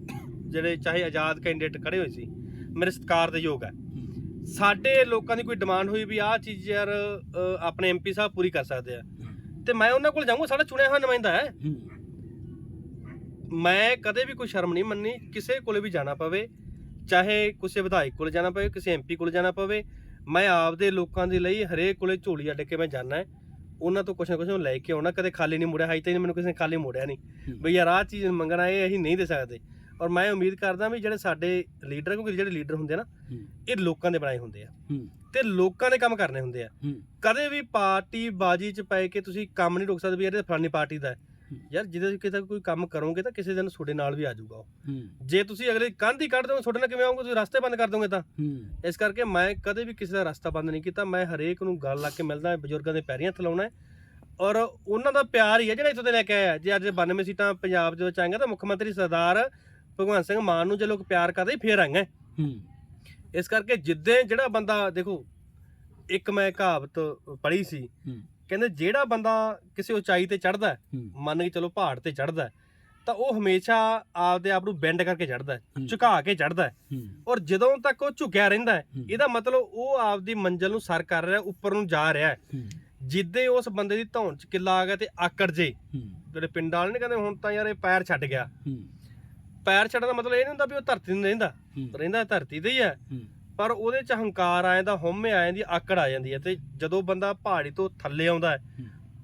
ਜਿਹੜੇ ਚਾਹੇ ਆਜ਼ਾਦ ਕੈਂਡੀਡੇਟ ਖੜੇ ਹੋਏ ਸੀ ਮੇਰੇ ਸਤਿਕਾਰ ਦੇ ਯੋਗ ਹੈ। ਸਾਡੇ ਲੋਕਾਂ ਦੀ ਕੋਈ ਡਿਮਾਂਡ ਹੋਈ ਵੀ ਆਹ ਚੀਜ਼ ਯਾਰ ਅ, ਆਪਣੇ ਐਮਪੀ ਸਾਹਿਬ ਪੂਰੀ ਕਰ ਸਕਦੇ ਆ। ਤੇ ਮੈਂ ਉਹਨਾਂ ਕੋਲ ਜਾਊਂਗਾ ਸਾਡਾ ਚੁਣਿਆ ਹੋਇਆ ਨੁਮਾਇੰਦਾ ਹੈ। ਮੈਂ ਕਦੇ ਵੀ ਕੋਈ ਸ਼ਰਮ ਨਹੀਂ ਮੰਨੀ ਕਿਸੇ ਕੋਲੇ ਵੀ ਜਾਣਾ ਪਵੇ ਚਾਹੇ ਕਿਸੇ ਵਿਧਾਇਕ ਕੋਲ ਜਾਣਾ ਪਵੇ ਕਿਸੇ ਐਮਪੀ ਕੋਲ ਜਾਣਾ ਪਵੇ। ਮੈਂ ਆਪਦੇ ਲੋਕਾਂ ਦੇ ਲਈ ਹਰੇਕ ਕੋਲੇ ਝੋਲੀ ਅੱਡ ਕੇ ਮੈਂ ਜਾਣਾ ਹੈ। ਉਹਨਾਂ ਤੋਂ ਕੁਛ ਨਾ ਕੁਛ ਲੈ ਕੇ ਆਉਣਾ ਕਦੇ ਖਾਲੀ ਨਹੀਂ ਮੁੜਿਆ ਹਾਈ ਤਾਂ ਮੈਨੂੰ ਕਿਸੇ ਨੇ ਖਾਲੀ ਮੋੜਿਆ ਨਹੀਂ। ਬਈ ਯਾਰ ਆਹ ਚੀਜ਼ ਮੰਗਣਾ ਇਹ ਅਸੀਂ ਨਹੀਂ ਦੇ ਸਕਦੇ। ਔਰ ਮੈਂ ਉਮੀਦ ਕਰਦਾ ਵੀ ਜਿਹੜੇ ਸਾਡੇ ਲੀਡਰ ਕਿਉਂਕਿ ਜਿਹੜੇ ਲੀਡਰ ਹੁੰਦੇ ਆ ਨਾ ਇਹ ਲੋਕਾਂ ਦੇ ਬਣਾਏ ਹੁੰਦੇ ਆ। ਤੇ ਲੋਕਾਂ ਦੇ ਕੰਮ ਕਰਨੇ ਹੁੰਦੇ ਆ। ਕਦੇ ਵੀ ਪਾਰਟੀ ਬਾਜੀ ਚ ਪੈ ਕੇ ਤੁਸੀਂ ਕੰਮ ਨਹੀਂ ਰੋਕ ਸਕਦੇ ਵੀ ਯਾਰ ਇਹ ਫਲਾਨੀ ਪਾਰਟੀ ਦਾ ਹੂੰ। ਯਾਰ ਜਿਹਦੇ ਕਿਤੇ ਕੋਈ ਕੰਮ ਕਰੋਗੇ ਤਾਂ ਕਿਸੇ ਦਿਨ ਤੁਹਾਡੇ ਨਾਲ ਵੀ ਆ ਜਾਊਗਾ ਉਹ। ਜੇ ਤੁਸੀਂ ਅਗਲੇ ਕੰਧ ਹੀ ਕੱਢ ਦੋਗੇ ਤੁਹਾਡੇ ਨਾਲ ਕਿਵੇਂ ਆਉਂਗੇ? ਤੁਸੀਂ ਰਸਤੇ ਬੰਦ ਕਰ ਦੋਗੇ ਤਾਂ। ਇਸ ਕਰਕੇ ਮੈਂ ਕਦੇ ਵੀ ਕਿਸੇ ਦਾ ਰਸਤਾ ਬੰਦ ਨਹੀਂ ਕੀਤਾ। ਮੈਂ ਹਰੇਕ ਨੂੰ ਗੱਲ ਲਾ ਕੇ ਮਿਲਦਾ ਬਜ਼ੁਰਗਾਂ ਦੇ ਪੈਰੀਂ ਹੱਥ ਲਾਉਣਾ ਹੈ। ਔਰ ਉਹਨਾਂ ਦਾ ਪਿਆਰ ਹੀ ਹੈ ਜਿਹੜਾ ਇੱਥੋਂ ਦੇ ਲੈ ਕੇ ਆਇਆ। ਜੇ ਅੱਜ 92 ਸੀਟਾਂ ਪੰਜਾਬ ਦੇ ਵਿੱਚ ਆਏਗਾ ਤਾਂ ਮੁੱਖ ਮੰਤਰੀ ਸਰਦਾਰ ਭਗਵੰਤ ਸਿੰਘ ਮਾਨ ਨੂੰ ਜੇ ਲੋਕ ਪਿਆਰ ਕਰਦੇ ਫੇਰ ਆਏਗਾ। ਇਸ ਕਰਕੇ ਜਿੱਦੇ ਜਿਹੜਾ ਬੰਦਾ ਦੇਖੋ ਇੱਕ ਮੈਂ ਕਹਾਵਤ ਪੜ੍ਹੀ ਸੀ ਕਹਿੰਦੇ ਜਿਹੜਾ ਬੰਦਾ ਕਿਸੇ ਉਚਾਈ ਤੇ ਚੜਦਾ ਮੰਨ ਕੇ ਚਲੋ ਪਹਾੜ ਤੇ ਚੜਦਾ ਤਾਂ ਉਹ ਹਮੇਸ਼ਾ ਆਪਦੇ ਆਪ ਨੂੰ ਬੈਂਡ ਕਰਕੇ ਚੜਦਾ। ਝੁਕਾ ਕੇ ਚੜਦਾ ਔਰ ਜਦੋਂ ਤੱਕ ਉਹ ਝੁਕਿਆ ਰਹਿੰਦਾ। ਇਹਦਾ ਮਤਲਬ ਉਹ ਆਪਦੀ ਮੰਜ਼ਲ ਨੂੰ ਸਰ ਕਰ ਰਿਹਾ ਉੱਪਰ ਨੂੰ ਜਾ ਰਿਹਾ ਜਿੱਦੇ ਉਸ ਬੰਦੇ ਦੀ ਧੌਣ ਚ ਕਿੱਲਾ ਆ ਗਿਆ ਤੇ ਆਕੜ ਜੇ। ਜਿਹੜੇ ਪਿੰਡ ਵਾਲੇ ਨੇ ਕਹਿੰਦੇ ਹੁਣ ਤਾਂ ਯਾਰ ਇਹ ਪੈਰ ਛੱਡ ਗਿਆ। ਪੈਰ ਛੱਡਣ ਦਾ ਮਤਲਬ ਇਹ ਨਹੀਂ ਹੁੰਦਾ ਵੀ ਉਹ ਧਰਤੀ ਨੂੰ ਰਹਿੰਦਾ। ਰਹਿੰਦਾ ਧਰਤੀ ਤੇ ਹੈ। ਹੂੰ। ਪਰ ਉਹਦੇ ਚ ਹੰਕਾਰ ਆ ਜਾਂਦਾ ਹਉਮੈ ਆ ਜਾਂਦੀ ਆਕੜ ਆ ਜਾਂਦੀ ਹੈ ਤੇ ਜਦੋਂ ਬੰਦਾ ਪਹਾੜੀ ਤੋਂ ਥੱਲੇ ਆਉਂਦਾ ਹੈ।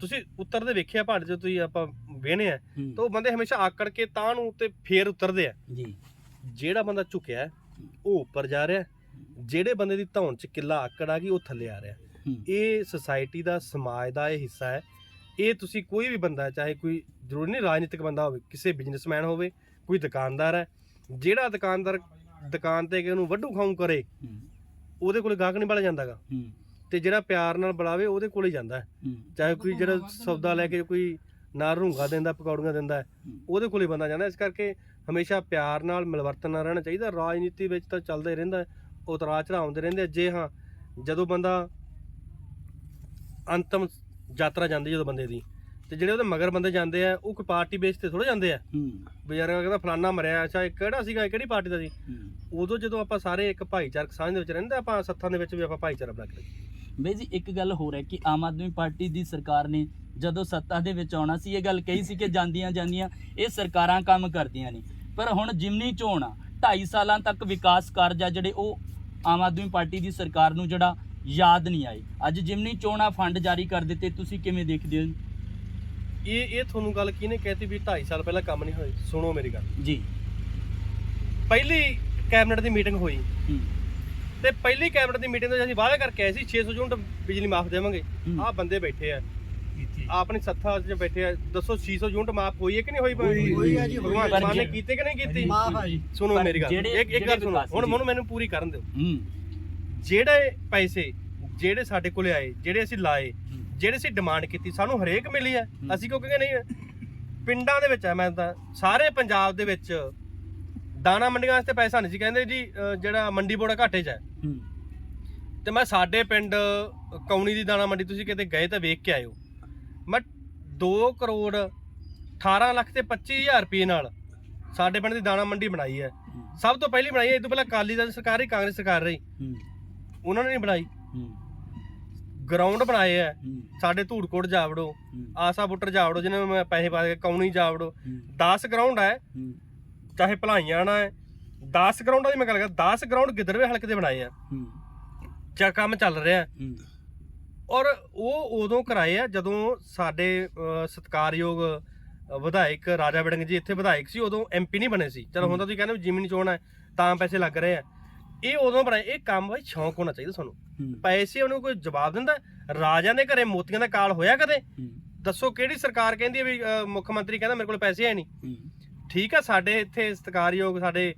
ਤੁਸੀਂ ਉੱਤਰਦੇ ਵੇਖਿਆ ਪਹਾੜ ਜਦੋਂ ਤੁਸੀਂ ਆਪਾਂ ਵੇਹਨੇ ਆ ਤਾਂ ਉਹ ਬੰਦੇ ਹਮੇਸ਼ਾ ਆਕੜ ਕੇ ਤਾਂ ਨੂੰ ਤੇ ਫੇਰ ਉਤਰਦੇ ਆ। ਜੀ। ਜਿਹੜਾ ਬੰਦਾ ਝੁਕਿਆ ਉਹ ਉੱਪਰ ਜਾ ਰਿਹਾ। ਜਿਹੜੇ ਬੰਦੇ ਦੀ ਧੌਣ ਚ ਕਿੱਲਾ ਆਕੜ ਆ ਗਈ ਉਹ ਥੱਲੇ ਆ ਰਿਹਾ। ਇਹ ਸੋਸਾਇਟੀ ਦਾ ਸਮਾਜ ਦਾ ਇਹ ਹਿੱਸਾ ਹੈ। ਇਹ ਤੁਸੀਂ ਕੋਈ ਵੀ ਬੰਦਾ ਚਾਹੇ ਕੋਈ ਜ਼ਰੂਰੀ ਨਹੀਂ ਰਾਜਨੀਤਿਕ ਬੰਦਾ ਹੋਵੇ ਕਿਸੇ ਬਿਜ਼ਨਸਮੈਨ ਹੋਵੇ ਕੋਈ ਦੁਕਾਨਦਾਰ ਹੈ ਜਿਹੜਾ ਦੁਕਾਨਦਾਰ ਦੁਕਾਨ ਤੇ ਕਿ ਉਹਨੂੰ ਵੱਡੂ ਖਾਉ ਕਰੇ ਉਹਦੇ ਕੋਲੇ ਗਾਹਕ ਨਹੀਂ ਬਣ ਜਾਂਦਾਗਾ। ਤੇ ਜਿਹੜਾ ਪਿਆਰ ਨਾਲ ਬੁਲਾਵੇ ਉਹਦੇ ਕੋਲੇ ਹੀ ਜਾਂਦਾ। ਚਾਹੇ ਕੋਈ ਜਿਹੜਾ ਸੌਦਾ ਲੈ ਕੇ ਕੋਈ ਨਾ ਰੂੰਗਾ ਦਿੰਦਾ ਪਕੌੜੀਆਂ ਦਿੰਦਾ ਉਹਦੇ ਕੋਲੇ ਬੰਦਾ ਜਾਂਦਾ। ਇਸ ਕਰਕੇ ਹਮੇਸ਼ਾ ਪਿਆਰ ਨਾਲ ਮਿਲਵਰਤਨ ਨਾਲ ਰਹਿਣਾ ਚਾਹੀਦਾ। ਰਾਜਨੀਤੀ ਵਿੱਚ ਤਾਂ ਚੱਲਦਾ ਹੀ ਰਹਿੰਦਾ ਚੜਾਅ ਆਉਂਦੇ ਰਹਿੰਦੇ। ਜੇ ਹਾਂ ਜਦੋਂ ਬੰਦਾ ਅੰਤਮ ਯਾਤਰਾ ਜਾਂਦੀ ਜਦੋਂ ਬੰਦੇ ਦੀ ਤੇ ਜਿਹੜੇ ਉਹਦੇ ਮਗਰ ਬੰਦੇ ਜਾਂਦੇ ਆ ਉਹ ਕੋਈ ਪਾਰਟੀ ਬੇਸ ਤੇ ਥੋੜਾ ਜਾਂਦੇ ਆ। ਯਾਰ ਕਹਿੰਦਾ ਫਲਾਨਾ ਮਰਿਆ ਅੱਛਾ ਇਹ ਕਿਹੜਾ ਸੀਗਾ ਇਹ ਕਿਹੜੀ ਪਾਰਟੀ ਦਾ ਸੀ? ਉਦੋਂ ਜਦੋਂ ਆਪਾਂ ਸਾਰੇ ਇੱਕ ਭਾਈਚਾਰਕ ਸਾਂਝ ਦੇ ਵਿੱਚ ਰਹਿੰਦੇ ਆਪਾਂ ਸੱਥਾਂ ਦੇ ਵਿੱਚ ਵੀ ਆਪਾਂ ਭਾਈਚਾਰਾ ਬਣਾ ਕੇ। ਬਈ ਜੀ ਇੱਕ ਗੱਲ ਹੋਰ ਹੈ ਕਿ ਆਮ ਆਦਮੀ ਪਾਰਟੀ ਦੀ ਸਰਕਾਰ ਨੇ ਜਦੋਂ ਸੱਤਾ ਦੇ ਵਿੱਚ ਆਉਣਾ ਸੀ ਇਹ ਗੱਲ ਕਹੀ ਸੀ ਕਿ ਜਾਂਦੀਆਂ ਜਾਂਦੀਆਂ ਇਹ ਸਰਕਾਰਾਂ ਕੰਮ ਕਰਦੀਆਂ ਨੇ। ਪਰ ਹੁਣ ਜਿਮਨੀ ਚੋਣ ਆ 2.5 ਸਾਲਾਂ ਤੱਕ ਵਿਕਾਸ ਕਾਰਜ ਆ ਜਿਹੜੇ ਉਹ ਆਮ ਆਦਮੀ ਪਾਰਟੀ ਦੀ ਸਰਕਾਰ ਨੂੰ ਜਿਹੜਾ ਯਾਦ ਨਹੀਂ ਆਏ। ਅੱਜ ਜਿਮਨੀ ਚੋਣਾਂ ਫੰਡ ਜਾਰੀ ਕਰ ਦਿੱਤੇ ਤੁਸੀਂ ਕਿਵੇਂ ਦੇਖਦੇ ਹੋ ਇਹ ਇਹ ਤੁਹਾਨੂੰ ਗੱਲ ਕਿਹਨੇ ਕਹਿਤੀ ਵੀ 2.5 ਸਾਲ ਪਹਿਲਾਂ ਕੰਮ ਨਹੀਂ ਹੋਏ? ਸੁਣੋ ਮੇਰੀ ਗੱਲ। ਜੀ। ਪਹਿਲੀ ਕੈਬਨਿਟ ਦੀ ਮੀਟਿੰਗ ਹੋਈ। ਹੂੰ। ਤੇ ਪਹਿਲੀ ਕੈਬਨਿਟ ਦੀ ਮੀਟਿੰਗ ਤੋਂ ਅਸੀਂ ਵਾਅਦਾ ਕਰਕੇ ਆਏ ਸੀ 600 ਯੂਨਿਟ ਬਿਜਲੀ ਮਾਫ ਦੇਵਾਂਗੇ। ਆਹ ਬੰਦੇ ਬੈਠੇ ਆ। ਆਪਣੀ ਸੱਥਾ 'ਚ ਬੈਠੇ ਆ। ਦੱਸੋ 600 ਯੂਨਿਟ ਮਾਫ ਹੋਈ ਹੈ ਕਿ ਨਹੀਂ ਹੋਈ ਹੋਈ ਹੈ ਜੀ, ਭਗਵਾਨ। ਮਾਨ ਨੇ ਕੀਤੇ ਕਿ ਨਹੀਂ ਕੀਤੀ? ਮਾਫ ਆ ਜੀ। ਸੁਣੋ ਮੇਰੀ ਗੱਲ। ਇੱਕ ਇੱਕ ਗੱਲ ਸੁਣੋ। ਹੁਣ। ਮੈਨੂੰ ਮੈਨੂੰ ਪੂਰੀ ਕਰਨ ਦਿਓ। ਜਿਹੜੇ ਪੈਸੇ ਜਿਹੜੇ ਸਾਡੇ ਕੋਲੇ ਆਏ ਜਿਹੜੇ ਅਸੀਂ ਲਾਏ। ਜਿਹੜੇ ਅਸੀਂ ਡਿਮਾਂਡ ਕੀਤੀ ਸਾਨੂੰ ਹਰੇਕ ਮਿਲੀ ਹੈ। ਹੂੰ। ਅਸੀਂ ਕਿਉਂ ਕਹਿੰਦੇ ਨਹੀਂ ਹੈ? ਪਿੰਡਾਂ ਦੇ ਵਿੱਚ ਹੈ ਮੈਂ ਤਾਂ ਸਾਰੇ ਪੰਜਾਬ ਦੇ ਵਿੱਚ ਦਾਣਾ ਮੰਡੀਆਂ ਵਾਸਤੇ ਪੈਸਾ ਨਹੀਂ ਸੀ ਕਹਿੰਦੇ ਜੀ ਜਿਹੜਾ ਮੰਡੀ ਬੋੜਾ ਘਾਟੇ 'ਚ ਹੈ। ਹੂੰ। ਤੇ ਮੈਂ ਸਾਡੇ ਪਿੰਡ ਕੌਣੀ ਦੀ ਦਾਣਾ ਮੰਡੀ ਤੁਸੀਂ ਕਿਤੇ ਗਏ ਤਾਂ ਵੇਖ ਕੇ ਆਇਓ। ਮੈਂ 2 ਕਰੋੜ 18 ਲੱਖ ਤੇ 25000 ਰੁਪਏ ਨਾਲ ਸਾਡੇ ਪਿੰਡ ਦੀ ਦਾਣਾ ਮੰਡੀ ਬਣਾਈ ਹੈ। ਹੂੰ, ਸਭ ਤੋਂ ਪਹਿਲੀ ਬਣਾਈ ਹੈ ਇਹ ਤੋਂ ਪਹਿਲਾਂ ਅਕਾਲੀ ਦਲ ਸਰਕਾਰ ਰਹੀ ਕਾਂਗਰਸ ਸਰਕਾਰ ਰਹੀ। ਹੂੰ। ਉਹਨਾਂ ਨੇ ਨਹੀਂ ਬਣਾਈ। ਹੂੰ। ਗਰਾਊਂਡ ਬਣਾਏ ਹੂੰ। ਸਾਡੇ ਧੂੜਕੋਟ ਜਾਵੜੋ ਆਸਾ ਬੁੱਟਰ ਜਾਵੜੋ ਜਿਹਨਾਂ ਮੈਂ ਪੈਸੇ ਪਾ ਕੇ ਕੌਣੀ ਜਾਵੜੋ ਹੂੰ, 10 ਗਰਾਊਂਡ ਹੈ। ਚਾਹੇ ਭਲਾਈਆਂ ਨਾ ਹੈ। 10 ਗਰਾਊਂਡਾਂ ਦੀ ਮੈਂ ਗੱਲ ਕਰ 10 ਗਰਾਊਂਡ ਗਿੱਦੜਵੇ ਹਲਕੇ ਦੇ ਬਣਾਏ ਆ। ਚਾ ਕੰਮ ਚੱਲ ਰਿਹਾ। ਔਰ ਉਹ ਉਦੋਂ ਕਰਾਏ ਆ ਜਦੋਂ ਸਾਡੇ ਸਤਿਕਾਰਯੋਗ ਵਿਧਾਇਕ ਰਾਜਾ ਵੜਿੰਗ ਜੀ ਇੱਥੇ ਵਿਧਾਇਕ ਸੀ ਉਦੋਂ ਐਮਪੀ ਨਹੀਂ ਬਣੇ ਸੀ। ਚਲੋ ਹੁਣ ਤਾਂ ਤੁਸੀਂ ਕਹਿੰਦੇ ਜ਼ਮੀਨ ਚੋਣ ਹੈ ਤਾਂ ਪੈਸੇ ਲੱਗ ਰਹੇ ਆ। ਇਹ ਉਦੋਂ ਬਣਾਏ ਇਹ ਕੰਮ ਬਾਈ ਸ਼ੌਂਕ ਹੋਣਾ ਚਾਹੀਦਾ ਸਾਨੂੰ। ਹੂੰ, ਪੈਸੇ ਉਹਨੂੰ ਕੋਈ ਜਵਾਬ ਦਿੰਦਾ ਰਾਜਾ ਦੇ ਘਰੇ ਮੋਤੀਆਂ ਦਾ ਕਾਲ ਹੋਇਆ ਕਦੇ ਦੱਸੋ ਕਿਹੜੀ ਸਰਕਾਰ ਕਹਿੰਦੀ ਹੈ ਵੀ ਮੁੱਖ ਮੰਤਰੀ ਕਹਿੰਦਾ ਮੇਰੇ ਕੋਲ ਪੈਸੇ ਹੈ ਨਹੀਂ। ਠੀਕ ਆ ਸਾਡੇ ਇੱਥੇ ਸਤਿਕਾਰਯੋਗ ਸਾਡੇ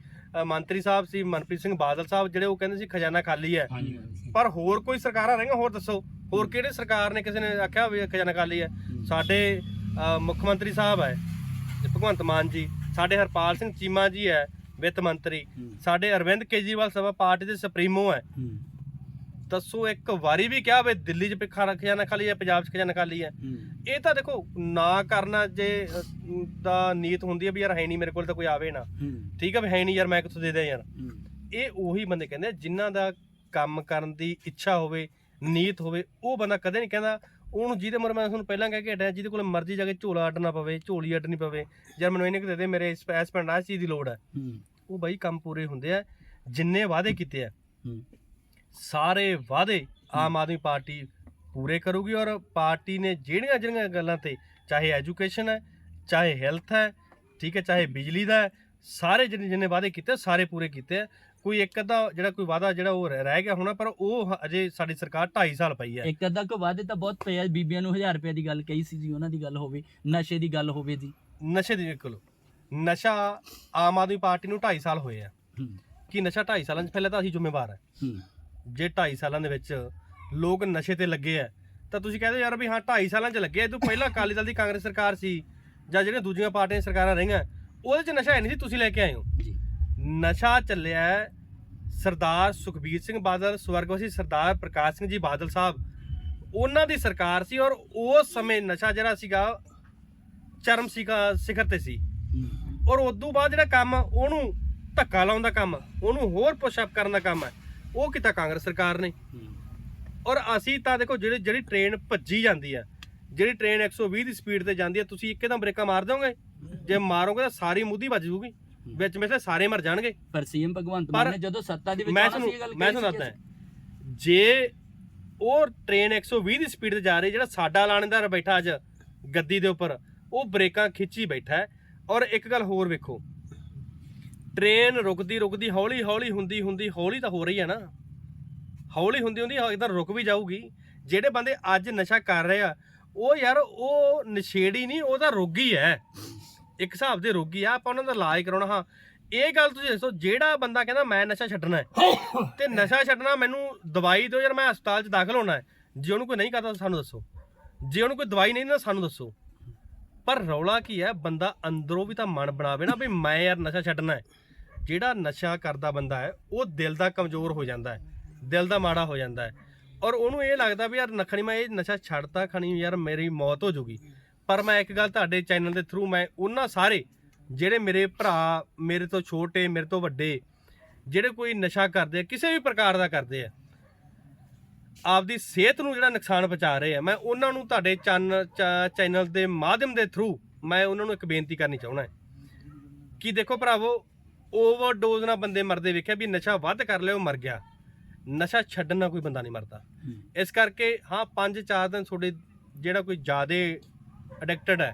ਮੰਤਰੀ ਸਾਹਿਬ ਸੀ ਮਨਪ੍ਰੀਤ ਸਿੰਘ ਬਾਦਲ ਸਾਹਿਬ ਜਿਹੜੇ ਉਹ ਕਹਿੰਦੇ ਸੀ ਖਜ਼ਾਨਾ ਖਾਲੀ ਹੈ। ਪਰ ਹੋਰ ਕੋਈ ਸਰਕਾਰਾਂ ਰਹੀਆਂ ਹੋਰ ਦੱਸੋ। ਹੋਰ ਕਿਹੜੇ ਸਰਕਾਰ ਨੇ ਕਿਸੇ ਨੇ ਆਖਿਆ ਵੀ ਖਜ਼ਾਨਾ ਖਾਲੀ ਹੈ? ਸਾਡੇ ਮੁੱਖ ਮੰਤਰੀ ਸਾਹਿਬ ਹੈ ਭਗਵੰਤ ਮਾਨ ਜੀ ਸਾਡੇ ਹਰਪਾਲ ਸਿੰਘ ਚੀਮਾ ਜੀ ਹੈ ਵਿੱਤ ਮੰਤਰੀ ਸਾਡੇ ਅਰਵਿੰਦ ਕੇਜਰੀਵਾਲ ਸਭਾ ਪਾਰਟੀ ਦੇ ਸੁਪਰੀਮੋ ਹੈ। ਦੱਸੋ ਇੱਕ ਵਾਰੀ ਵੀ ਕਿਹਾ ਵੀ ਦਿੱਲੀ 'ਚ ਖਜ਼ਾਨਾ ਖਜ਼ਾਨਾ ਖਾਲੀ ਹੈ ਪੰਜਾਬ 'ਚ ਖਜ਼ਾਨਾ ਖਾਲੀ ਹੈ। ਇਹ ਤਾਂ ਦੇਖੋ ਨਾ ਕਰਨਾ ਜੇ ਦਾ ਨੀਤ ਹੁੰਦੀ ਹੈ ਵੀ ਯਾਰ ਹੈ ਨਹੀਂ ਮੇਰੇ ਕੋਲ ਤਾਂ ਕੋਈ ਆਵੇ ਨਾ। ਠੀਕ ਹੈ ਵੀ ਹੈ ਨਹੀਂ ਯਾਰ ਮੈਂ ਕਿੱਥੋਂ ਦੇ ਦਿਆਂ ਯਾਰ। ਇਹ ਉਹੀ ਬੰਦੇ ਕਹਿੰਦੇ ਜਿਨ੍ਹਾਂ ਦਾ ਕੰਮ ਕਰਨ ਦੀ ਇੱਛਾ ਹੋਵੇ ਨੀਤ ਹੋਵੇ ਉਹ ਬੰਦਾ ਕਦੇ ਨਹੀਂ ਕਹਿੰਦਾ ਉਹਨੂੰ ਜਿਹਦੇ ਮਰ ਮੈਂ ਤੁਹਾਨੂੰ ਪਹਿਲਾਂ ਕਹਿ ਕੇ ਹਟਿਆ ਜਿਹਦੇ ਕੋਲ ਮਰਜ਼ੀ ਜਾ ਕੇ ਝੋਲਾ ਅੱਡਣਾ ਪਵੇ ਝੋਲੀ ਅੱਡਣੀ ਪਵੇ ਯਾਰ ਮੈਨੂੰ ਇਹਨੇ ਕਿ ਦੇ ਦੇ ਮੇਰੇ ਇਸ ਪਿੰਡ ਆ ਇਸ ਚੀਜ਼ ਦੀ ਲੋੜ ਹੂੰ, ਉਹ ਬਾਈ ਕੰਮ ਪੂਰੇ ਹੁੰਦੇ ਆ ਜਿੰਨੇ ਵਾਅਦੇ ਕੀਤੇ ਆ। ਸਾਰੇ ਵਾਅਦੇ ਆਮ ਆਦਮੀ ਪਾਰਟੀ ਪੂਰੇ ਕਰੂਗੀ ਔਰ ਪਾਰਟੀ ਨੇ ਜਿਹੜੀਆਂ ਜਿਹੜੀਆਂ ਗੱਲਾਂ ਤੇ ਚਾਹੇ ਐਜੂਕੇਸ਼ਨ ਹੈ ਚਾਹੇ ਹੈਲਥ ਹੈ ਠੀਕ ਹੈ ਚਾਹੇ ਬਿਜਲੀ ਦਾ ਸਾਰੇ ਜਿੰਨੇ ਜਿੰਨੇ ਵਾਅਦੇ ਕੀਤੇ ਸਾਰੇ ਪੂਰੇ ਕੀਤੇ ਆ। ਕੋਈ ਇੱਕ ਅੱਧਾ ਜਿਹੜਾ ਕੋਈ ਵਾਅਦਾ ਜਿਹੜਾ ਉਹ ਰਹਿ ਗਿਆ ਹੋਣਾ ਪਰ ਉਹ ਅਜੇ ਸਾਡੀ ਸਰਕਾਰ 2.5 ਸਾਲ ਪਈ ਹੈ। ਇੱਕ ਅੱਧਾ ਕੋ ਵਾਅਦੇ ਤਾਂ ਬਹੁਤ ਪਏ ਆ ਬੀਬੀਆਂ ਨੂੰ 1000 ਰੁਪਏ ਦੀ ਗੱਲ ਕਹੀ ਸੀ ਜੀ ਉਹਨਾਂ ਦੀ ਗੱਲ ਹੋਵੇ ਨਸ਼ੇ ਦੀ ਗੱਲ ਹੋਵੇ ਜੀ। ਨਸ਼ੇ ਦੀ ਕੋਲ ਨਸ਼ਾ ਆਮ ਆਦਮੀ ਪਾਰਟੀ ਨੂੰ 2.5 ਸਾਲ ਹੋਏ ਆ। ਕਿ ਨਸ਼ਾ 2.5 ਸਾਲਾਂ 'ਚ? ਪਹਿਲਾਂ ਤਾਂ ਅਸੀਂ ਜ਼ਿੰਮੇਵਾਰ ਹੈ ਹੂੰ, ਜੇ 2.5 ਸਾਲਾਂ ਦੇ ਵਿੱਚ ਲੋਕ ਨਸ਼ੇ ਤੇ ਲੱਗੇ ਆ ਤਾਂ ਤੁਸੀਂ ਕਹਿੰਦੇ ਯਾਰ ਵੀ ਹਾਂ 2.5 ਸਾਲਾਂ 'ਚ ਲੱਗੇ ਆ। ਇਹ ਤੋਂ ਪਹਿਲਾਂ ਅਕਾਲੀ ਦਲ ਦੀ ਕਾਂਗਰਸ ਸਰਕਾਰ ਸੀ ਜਾਂ ਜਿਹੜੀਆਂ ਦੂਜੀਆਂ ਪਾਰਟੀਆਂ ਸਰਕਾਰਾਂ ਰਹੀਆਂ ਉਹਦੇ 'ਚ ਨਸ਼ਾ ਹੈ ਨਹੀਂ ਸੀ ਤੁਸੀਂ ਲੈ ਕੇ ਆਏ ਹੋ। ਜੀ। ਨਸ਼ਾ ਚੱਲਿਆ ਸਰਦਾਰ ਸੁਖਬੀਰ ਸਿੰਘ ਬਾਦਲ ਸਵਰਗਵਾਸੀ ਸਰਦਾਰ ਪ੍ਰਕਾਸ਼ ਸਿੰਘ ਜੀ ਬਾਦਲ ਸਾਹਿਬ। ਉਹਨਾਂ ਦੀ ਸਰਕਾਰ ਸੀ ਔਰ ਉਸ ਸਮੇਂ ਨਸ਼ਾ ਜਿਹੜਾ ਸੀਗਾ ਚਰਮ ਸੀਗਾ ਸਿਖਰ ਤੇ ਸੀ। ਔਰ ਉਦੋਂ ਬਾਅਦ ਜਿਹੜਾ ਕੰਮ ਉਹਨੂੰ ਧੱਕਾ ਲਾਉਣ ਦਾ ਕੰਮ ਉਹਨੂੰ ਹੋਰ ਪੁਸ਼ ਅਪ ਕਰਨ ਦਾ ਕੰਮ ਹੈ ਉਹ ਕੀਤਾ ਕਾਂਗਰਸ ਸਰਕਾਰ ਨੇ। ਔਰ ਅਸੀਂ ਤਾਂ ਦੇਖੋ ਜਿਹੜੀ ਜਿਹੜੀ ਟ੍ਰੇਨ ਭੱਜੀ ਜਾਂਦੀ ਹੈ ਜਿਹੜੀ ਟ੍ਰੇਨ 120 ਦੀ ਸਪੀਡ ਤੇ ਜਾਂਦੀ ਹੈ ਤੁਸੀਂ ਇੱਕਦਮ ਬ੍ਰੇਕਾਂ ਮਾਰ ਦੋਗੇ ਜੇ ਮਾਰੋਗੇ ਤਾਂ ਸਾਰੀ ਮੁੱਦੀ ਵੱਜ ਜੂਗੀ ਵਿੱਚ ਵਿੱਚ ਸਾਰੇ ਮਰ ਜਾਣਗੇ। ਪਰ ਸੀਐਮ ਭਗਵੰਤ ਮਾਨ ਨੇ ਜਦੋਂ ਸੱਤਾ ਦੇ ਵਿੱਚ ਤੁਹਾਨੂੰ ਸੀ ਇਹ ਗੱਲ ਮੈਂ ਤੁਹਾਨੂੰ ਦੱਸਦਾ ਜੇ ਉਹ ਟ੍ਰੇਨ 120 ਦੀ ਸਪੀਡ ਤੇ ਜਾ ਰਹੀ ਜਿਹੜਾ ਸਾਡਾ ਲਾਣੇਦਾਰ ਬੈਠਾ ਅੱਜ ਗੱਦੀ ਦੇ ਉੱਪਰ ਉਹ ਬ੍ਰੇਕਾਂ ਖਿੱਚੀ ਬੈਠਾ ਹੈ ਔਰ ਇੱਕ ਗੱਲ ਹੋਰ ਵੇਖੋ। ਟ੍ਰੇਨ ਰੁਕਦੀ ਰੁਕਦੀ, ਹੌਲੀ ਹੌਲੀ ਹੁੰਦੀ ਹੁੰਦੀ, ਹੌਲੀ ਤਾਂ ਹੋ ਰਹੀ ਹੈ ਨਾ। ਹੌਲੀ ਹੁੰਦੀ ਹੁੰਦੀ ਇਧਰ ਰੁਕ ਵੀ ਜਾਊਗੀ। ਜਿਹੜੇ ਬੰਦੇ ਅੱਜ ਨਸ਼ਾ ਕਰ ਰਹੇ ਆ, ਉਹ ਯਾਰ ਉਹ ਨਸ਼ੇੜੀ ਨਹੀਂ, ਉਹ ਤਾਂ ਰੋਗੀ ਹੈ। ਇੱਕ ਹਿਸਾਬ ਦੇ ਰੋਗੀ ਆ, ਆਪਾਂ ਉਹਨਾਂ ਦਾ ਇਲਾਜ ਕਰਾਉਣਾ ਹਾਂ। ਇਹ ਗੱਲ ਤੁਸੀਂ ਦੱਸੋ, ਜਿਹੜਾ ਬੰਦਾ ਕਹਿੰਦਾ ਮੈਂ ਨਸ਼ਾ ਛੱਡਣਾ ਹੈ, ਤੇ ਨਸ਼ਾ ਛੱਡਣਾ ਮੈਨੂੰ ਦਵਾਈ ਦਿਓ ਯਾਰ, ਮੈਂ ਹਸਪਤਾਲ 'ਚ ਦਾਖਲ ਹੋਣਾ ਹੈ। ਜੇ ਉਹਨੂੰ ਕੋਈ ਨਹੀਂ ਕਰਦਾ ਸਾਨੂੰ ਦੱਸੋ। ਜੇ ਉਹਨੂੰ ਕੋਈ ਦਵਾਈ ਨਹੀਂ ਨਾ ਸਾਨੂੰ ਦੱਸੋ। ਪਰ ਰੌਲਾ ਕੀ ਹੈ? ਬੰਦਾ ਅੰਦਰੋਂ ਵੀ ਤਾਂ ਮਨ ਬਣਾਵੇ ਨਾ ਵੀ ਮੈਂ ਯਾਰ ਨਸ਼ਾ ਛੱਡਣਾ ਹੈ। ਜਿਹੜਾ ਨਸ਼ਾ ਕਰਦਾ ਬੰਦਾ ਹੈ, ਉਹ ਦਿਲ ਦਾ ਕਮਜ਼ੋਰ ਹੋ ਜਾਂਦਾ ਹੈ, ਦਿਲ ਦਾ ਮਾੜਾ ਹੋ ਜਾਂਦਾ ਹੈ। ਔਰ ਉਹਨੂੰ ਇਹ ਲੱਗਦਾ ਵੀ ਯਾਰ ਨਖਣੀ, ਮੈਂ ਇਹ ਨਸ਼ਾ ਛੱਡਤਾ ਖਣੀ, ਯਾਰ ਮੇਰੀ ਮੌਤ ਹੋ ਜੂਗੀ। ਪਰ ਮੈਂ ਇੱਕ ਗੱਲ ਤੁਹਾਡੇ ਚੈਨਲ ਦੇ ਥਰੂ ਮੈਂ ਉਹਨਾਂ ਸਾਰੇ ਜਿਹੜੇ ਮੇਰੇ ਭਰਾ ਮੇਰੇ ਤੋਂ ਛੋਟੇ, ਮੇਰੇ ਤੋਂ ਵੱਡੇ, ਜਿਹੜੇ ਕੋਈ ਨਸ਼ਾ ਕਰਦੇ ਆ, ਕਿਸੇ ਵੀ ਪ੍ਰਕਾਰ ਦਾ ਕਰਦੇ ਆ ਆਪਦੀ ਸਿਹਤ ਨੂੰ ਜਿਹੜਾ ਨੁਕਸਾਨ ਪਹੁੰਚਾ ਰਹੇ ਆ ਮੈਂ ਉਹਨਾਂ ਨੂੰ ਤੁਹਾਡੇ ਚੈਨਲ ਚੈਨਲ ਦੇ ਮਾਧਿਅਮ ਦੇ ਥਰੂ ਮੈਂ ਉਹਨਾਂ ਨੂੰ ਇੱਕ ਬੇਨਤੀ ਕਰਨੀ ਚਾਹੁੰਦਾ ਕਿ ਦੇਖੋ ਭਰਾਵੋ ਓਵਰਡੋਜ਼ ਨਾਲ ਬੰਦੇ ਮਰਦੇ ਵੇਖਿਆ ਵੀ ਨਸ਼ਾ ਵੱਧ ਕਰ ਲਿਆ ਉਹ ਮਰ ਗਿਆ। ਨਸ਼ਾ ਛੱਡਣ ਨਾਲ ਕੋਈ ਬੰਦਾ ਨਹੀਂ ਮਰਦਾ। ਇਸ ਕਰਕੇ ਹਾਂ 5-4 ਦਿਨ ਤੁਹਾਡੇ ਜਿਹੜਾ ਕੋਈ ਜ਼ਿਆਦੇ ਐਡਿਕਟਡ ਹੈ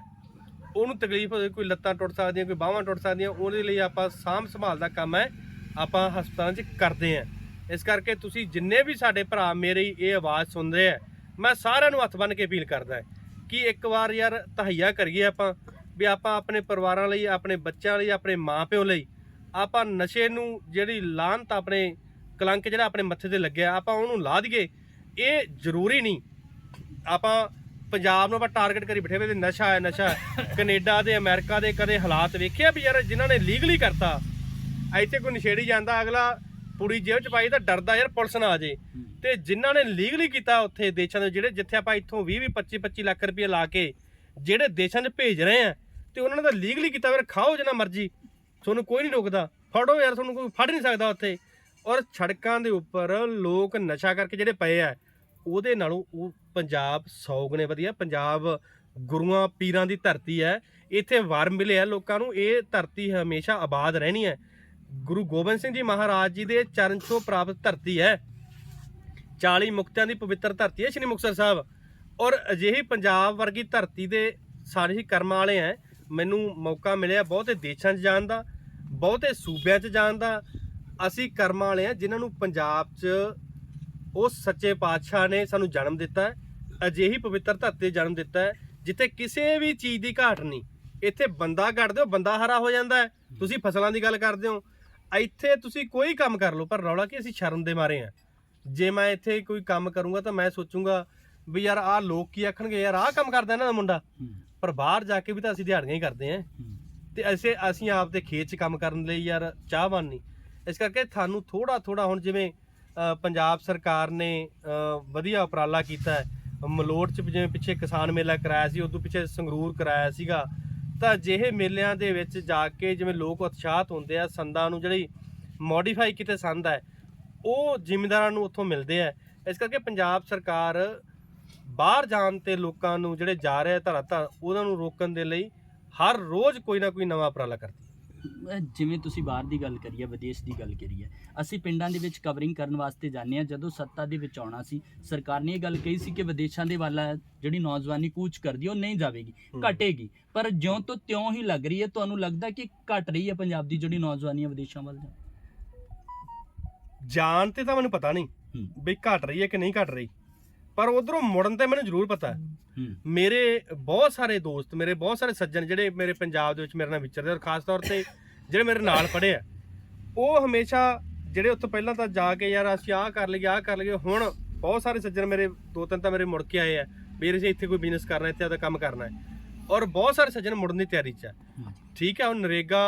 ਉਹਨੂੰ ਤਕਲੀਫ ਹੋਵੇ ਕੋਈ ਲੱਤਾਂ ਟੁੱਟ ਸਕਦੀਆਂ ਕੋਈ ਬਾਹਾਂ ਟੁੱਟ ਸਕਦੀਆਂ ਉਹਦੇ ਲਈ ਆਪਾਂ ਸਾਂਭ ਸੰਭਾਲ ਦਾ ਕੰਮ ਹੈ ਆਪਾਂ ਹਸਪਤਾਲਾਂ 'ਚ ਕਰਦੇ ਆਂ ਇਸ ਕਰਕੇ ਤੁਸੀਂ ਜਿੰਨੇ ਵੀ ਸਾਡੇ ਭਰਾ ਮੇਰੀ ਇਹ ਆਵਾਜ਼ ਸੁਣਦੇ ਆ, ਮੈਂ ਸਾਰਿਆਂ ਨੂੰ ਹੱਥ ਬੰਨ੍ਹ ਕੇ ਅਪੀਲ ਕਰਦਾ ਕਿ ਇੱਕ ਵਾਰ ਯਾਰ ਤਹਈਆ ਕਰੀਏ ਆਪਾਂ, ਵੀ ਆਪਾਂ ਆਪਣੇ ਪਰਿਵਾਰਾਂ ਲਈ, ਆਪਣੇ ਬੱਚਿਆਂ ਲਈ, ਆਪਣੇ ਮਾਪਿਓ ਲਈ ਆਪਾਂ ਨਸ਼ੇ ਨੂੰ ਜਿਹੜੀ ਲਾਹਨਤ ਆਪਣੇ ਕਲੰਕ ਜਿਹੜਾ ਆਪਣੇ ਮੱਥੇ ਤੇ ਲੱਗਿਆ, ਆਪਾਂ ਉਹਨੂੰ ਲਾ ਦਈਏ। ਇਹ ਜ਼ਰੂਰੀ ਨਹੀਂ। ਆਪਾਂ ਪੰਜਾਬ ਨੂੰ ਆਪਾਂ ਟਾਰਗੇਟ ਕਰੀ ਬਿਠੇ ਵੀ ਨਸ਼ਾ ਹੈ ਨਸ਼ਾ ਹੈ। ਕੈਨੇਡਾ ਦੇ, ਅਮਰੀਕਾ ਦੇ ਕਦੇ ਹਾਲਾਤ ਵੇਖਿਆ ਵੀ ਯਾਰ ਜਿਨ੍ਹਾਂ ਨੇ ਲੀਗਲੀ ਕਰਤਾ। ਇੱਥੇ ਕੋਈ ਨਸ਼ੇੜੀ ਜਾਂਦਾ, ਅਗਲਾ ਪੂਰੀ ਜੇਬ ਚ ਪਾਈ ਤਾਂ ਡਰਦਾ ਯਾਰ ਪੁਲਿਸ ਨਾ ਆ ਜੇ। ਤੇ ਜਿਨ੍ਹਾਂ ਨੇ ਲੀਗਲੀ ਕੀਤਾ ਉੱਥੇ ਦੇਸ਼ਾਂ ਦੇ ਜਿਹੜੇ ਜਿੱਥੇ ਆਪਾਂ ਇੱਥੋਂ 20 20 25 25 ਲੱਖ ਰੁਪਏ ਲਾ ਕੇ ਜਿਹੜੇ ਦੇਸ਼ਾਂ 'ਚ ਭੇਜ ਰਹੇ ਆ ਤੇ ਉਹਨਾਂ ਨੇ ਤਾਂ ਲੀਗਲੀ ਕੀਤਾ ਫਿਰ ਖਾਓ ਜਿੰਨਾ ਮਰਜ਼ੀ ਤੁਹਾਨੂੰ ਕੋਈ ਨਹੀਂ ਰੋਕਦਾ। ਫੜੋ ਯਾਰ ਤੁਹਾਨੂੰ ਕੋਈ ਫੜ ਨਹੀਂ ਸਕਦਾ ਉੱਥੇ। ਔਰ ਸੜਕਾਂ ਦੇ ਉੱਪਰ ਲੋਕ ਨਸ਼ਾ ਕਰਕੇ ਜਿਹੜੇ ਪਏ ਆ ਉਹਦੇ ਨਾਲੋਂ ਉਹ ਪੰਜਾਬ 100 ਗੁਣੇ ਵਧੀਆ। ਪੰਜਾਬ ਗੁਰੂਆਂ ਪੀਰਾਂ ਦੀ ਧਰਤੀ ਹੈ। ਇੱਥੇ ਵਰ ਮਿਲੇ ਆ ਲੋਕਾਂ ਨੂੰ ਇਹ ਧਰਤੀ ਹਮੇਸ਼ਾ ਆਬਾਦ ਰਹਿਣੀ ਹੈ। ਗੁਰੂ ਗੋਬਿੰਦ ਸਿੰਘ ਜੀ ਮਹਾਰਾਜ ਜੀ ਦੇ ਚਰਨ ਛੋਹ ਪ੍ਰਾਪਤ ਧਰਤੀ ਹੈ। 40 ਮੁਕਤਿਆਂ ਦੀ ਪਵਿੱਤਰ ਧਰਤੀ ਹੈ ਸ਼੍ਰੀ ਮੁਕਤਸਰ ਸਾਹਿਬ। ਔਰ ਅਜਿਹੀ ਪੰਜਾਬ ਵਰਗੀ ਧਰਤੀ ਦੇ ਸਾਰੇ ਹੀ ਕਰਮਾਂ ਵਾਲੇ ਹੈ। ਮੈਨੂੰ ਮੌਕਾ ਮਿਲਿਆ ਬਹੁਤੇ ਦੇਸ਼ਾਂ 'ਚ ਜਾਣ ਦਾ, ਬਹੁਤੇ ਸੂਬਿਆਂ 'ਚ ਜਾਣ ਦਾ। ਅਸੀਂ ਕਰਮਾਂ ਵਾਲੇ ਆ ਜਿਨ੍ਹਾਂ ਨੂੰ ਪੰਜਾਬ 'ਚ ਉਸ ਸੱਚੇ ਪਾਤਸ਼ਾਹ ਨੇ ਸਾਨੂੰ ਜਨਮ ਦਿੱਤਾ ਹੈ। ਅਜਿਹੀ ਪਵਿੱਤਰ ਧਰਤੀ ਤੇ ਜਨਮ ਦਿੱਤਾ ਹੈ, ਜਿੱਥੇ ਕਿਸੇ ਵੀ ਚੀਜ਼ ਦੀ ਘਾਟ ਨਹੀਂ। ਇੱਥੇ ਬੰਦਾ ਕੱਢਦੇ ਹੋ ਬੰਦਾ ਹਰਾ ਹੋ ਜਾਂਦਾ ਹੈ। ਤੁਸੀਂ ਫਸਲਾਂ ਦੀ ਗੱਲ ਕਰਦੇ ਹੋ। ਇੱਥੇ ਤੁਸੀਂ ਕੋਈ ਕੰਮ ਕਰ ਲਓ ਪਰ ਰੌਲਾ ਕੀ ਅਸੀਂ ਸ਼ਰਮ ਦੇ ਮਾਰੇ ਆ ਜੇ ਮੈਂ ਇੱਥੇ ਕੋਈ ਕੰਮ ਕਰੂੰਗਾ ਤਾਂ ਮੈਂ ਸੋਚੂੰਗਾ ਵੀ ਯਾਰ ਆਹ ਲੋਕ ਕੀ ਆਖਣਗੇ ਯਾਰ ਆਹ ਕੰਮ ਕਰਦਾ ਇਹਨਾਂ ਦਾ ਮੁੰਡਾ। ਪਰ ਬਾਹਰ ਜਾ ਕੇ ਵੀ ਤਾਂ ਅਸੀਂ ਦਿਹਾੜੀਆਂ ਹੀ ਕਰਦੇ ਆਂ ਤੇ ਐਸੇ ਅਸੀਂ ਆਪ ਦੇ ਖੇਤ 'ਚ ਕੰਮ ਕਰਨ ਲਈ ਯਾਰ ਚਾਹਵਾਨ ਨਹੀਂ। ਇਸ ਕਰਕੇ ਤੁਹਾਨੂੰ ਥੋੜਾ ਥੋੜਾ ਹੁਣ ਜਿਵੇਂ ਪੰਜਾਬ ਸਰਕਾਰ ਨੇ ਵਧੀਆ ਉਪਰਾਲਾ ਕੀਤਾ ਹੈ। ਮਲੋਟ 'ਚ ਜਿਵੇਂ ਪਿੱਛੇ ਕਿਸਾਨ ਮੇਲਾ ਕਰਾਇਆ ਸੀ ਉਦੋਂ ਪਿੱਛੇ ਸੰਗਰੂਰ ਕਰਾਇਆ ਸੀਗਾ। ਤਾਂ ਅਜਿਹੇ ਮੇਲਿਆਂ ਦੇ ਵਿੱਚ ਜਾ ਕੇ ਜਿਵੇਂ ਲੋਕ ਉਤਸ਼ਾਹਤ ਹੁੰਦੇ ਆ, ਸੰਦਾਂ ਨੂੰ ਜਿਹੜੀ ਮੋਡੀਫਾਈ ਕੀਤੇ ਸੰਦ ਹੈ ਉਹ ਜ਼ਿਮੀਂਦਾਰਾਂ ਨੂੰ ਉੱਥੋਂ ਮਿਲਦੇ ਆ। ਇਸ ਕਰਕੇ ਪੰਜਾਬ ਸਰਕਾਰ ਬਾਹਰ ਜਾਣ ਤੇ ਲੋਕਾਂ ਨੂੰ ਜਿਹੜੇ ਜਾ ਰਹੇ ਆ ਧਰਾ ਧਰ ਉਹਨਾਂ ਨੂੰ ਰੋਕਣ ਦੇ ਲਈ ਹਰ ਰੋਜ਼ ਕੋਈ ਨਾ ਕੋਈ ਨਵਾਂ ਉਪਰਾਲਾ ਕਰਦੀ ਹੈ ਅਹ ਜਿਵੇਂ ਤੁਸੀਂ ਬਾਹਰ ਦੀ ਗੱਲ ਕਰੀ ਹੈ ਵਿਦੇਸ਼ ਦੀ ਗੱਲ ਕਰੀ ਹੈ ਅਸੀਂ ਪਿੰਡਾਂ ਦੇ ਵਿੱਚ ਕਵਰਿੰਗ ਕਰਨ ਵਾਸਤੇ ਜਾਂਦੇ ਹਾਂ ਜਦੋਂ ਸੱਤਾ ਦੇ ਵਿੱਚ ਆਉਣਾ ਸੀ ਸਰਕਾਰ ਨੇ ਇਹ ਗੱਲ ਕਹੀ ਸੀ ਕਿ ਵਿਦੇਸ਼ਾਂ ਦੇ ਵੱਲ ਜਿਹੜੀ ਨੌਜਵਾਨੀ ਕੂਚ ਕਰਦੀ ਹੈ ਉਹ ਨਹੀਂ ਜਾਵੇਗੀ ਹੂੰ। ਘਟੇਗੀ। ਪਰ ਜਿਉਂ ਤੋਂ ਤਿਉਂ ਹੀ ਲੱਗ ਰਹੀ ਹੈ ਤੁਹਾਨੂੰ ਲੱਗਦਾ ਕਿ ਘਟ ਰਹੀ ਹੈ ਪੰਜਾਬ ਦੀ ਜਿਹੜੀ ਨੌਜਵਾਨੀ ਹੈ ਵਿਦੇਸ਼ਾਂ ਵੱਲ ਜਾਣ ਤੇ ਤਾਂ ਮੈਨੂੰ ਪਤਾ ਨਹੀਂ ਹੂੰ। ਵੀ ਘਟ ਰਹੀ ਹੈ ਕਿ ਨਹੀਂ ਘਟ ਰਹੀ। ਪਰ ਉਧਰੋਂ ਮੁੜਨ ਤੇ ਮੈਨੂੰ ਜ਼ਰੂਰ ਪਤਾ ਹੈ। ਹੂੰ। ਮੇਰੇ ਬਹੁਤ ਸਾਰੇ ਦੋਸਤ ਮੇਰੇ ਬਹੁਤ ਸਾਰੇ ਸੱਜਣ ਜਿਹੜੇ ਮੇਰੇ ਪੰਜਾਬ ਦੇ ਵਿੱਚ ਮੇਰੇ ਨਾਲ ਵਿਚਰਦੇ ਔਰ ਖਾਸ ਤੌਰ ਤੇ ਜਿਹੜੇ ਮੇਰੇ ਨਾਲ ਪੜ੍ਹੇ ਆ ਉਹ ਹਮੇਸ਼ਾ ਜਿਹੜੇ ਉੱਥੇ ਪਹਿਲਾਂ ਤਾਂ ਜਾ ਕੇ ਯਾਰ ਅਸੀਂ ਆਹ ਕਰ ਲਈਏ ਆਹ ਕਰ ਲਈਏ ਹੁਣ ਬਹੁਤ ਸਾਰੇ ਸੱਜਣ ਮੇਰੇ ਦੋ ਤਿੰਨ ਤਾਂ ਮੇਰੇ ਮੁੜ ਕੇ ਆਏ ਆ ਵੀ ਅਸੀਂ ਇੱਥੇ ਕੋਈ ਬਿਜ਼ਨਸ ਕਰਨਾ ਇੱਥੇ ਆਪਦਾ ਕੰਮ ਕਰਨਾ ਹੈ। ਔਰ ਬਹੁਤ ਸਾਰੇ ਸੱਜਣ ਮੁੜਨ ਦੀ ਤਿਆਰੀ 'ਚ ਆ। ਹਾਂਜੀ। ਠੀਕ ਹੈ ਹੁਣ ਨਰੇਗਾ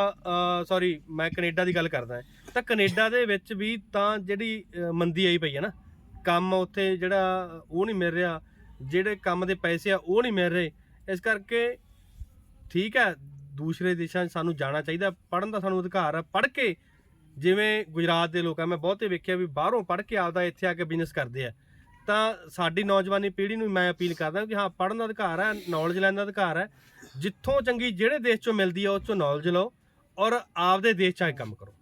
ਸੌਰੀ ਮੈਂ ਕੈਨੇਡਾ ਦੀ ਗੱਲ ਕਰਦਾ ਹਾਂ। ਤਾਂ ਕੈਨੇਡਾ ਦੇ ਵਿੱਚ ਵੀ ਤਾਂ ਜਿਹੜੀ ਅ, ਮੰਦੀ ਆਈ ਪਈ ਹੈ ਨਾ ਕੰਮ ਉੱਥੇ ਜਿਹੜਾ ਉਹ ਨਹੀਂ ਮਿਲ ਰਿਹਾ, ਜਿਹੜੇ ਕੰਮ ਦੇ ਪੈਸੇ ਆ ਉਹ ਨਹੀਂ ਮਿਲ ਰਹੇ। ਇਸ ਕਰਕੇ ਠੀਕ ਹੈ, ਦੂਸਰੇ ਦੇਸ਼ਾਂ 'ਚ ਸਾਨੂੰ ਜਾਣਾ ਚਾਹੀਦਾ ਪੜਨ ਦਾ ਸਾਨੂੰ ਅਧਿਕਾਰ ਆ। ਪੜ ਕੇ ਜਿਵੇਂ ਗੁਜਰਾਤ ਦੇ ਲੋਕ ਆ, ਮੈਂ ਬਹੁਤੇ ਵੇਖਿਆ ਵੀ ਬਾਹਰੋਂ ਪੜ ਕੇ ਆਪਦਾ ਇੱਥੇ ਆ ਕੇ ਬਿਜ਼ਨਸ ਕਰਦੇ ਆ। ਤਾਂ ਸਾਡੀ ਨੌਜਵਾਨੀ ਪੀੜ੍ਹੀ ਨੂੰ ਮੈਂ ਅਪੀਲ ਕਰਦਾ ਕਿ ਹਾਂ ਪੜਨ ਦਾ ਅਧਿਕਾਰ ਹੈ ਨੌਲੇਜ ਲੈਣ ਦਾ ਅਧਿਕਾਰ ਹੈ ਜਿੱਥੋਂ ਚੰਗੀ ਜਿਹੜੇ ਦੇਸ਼ ਚੋਂ ਮਿਲਦੀ ਆ, ਉਹ ਚੋਂ ਨੌਲੇਜ ਲਓ ਔਰ ਆਪਦੇ ਦੇਸ਼ 'ਚ ਆ ਕੇ ਕੰਮ ਕਰੋ।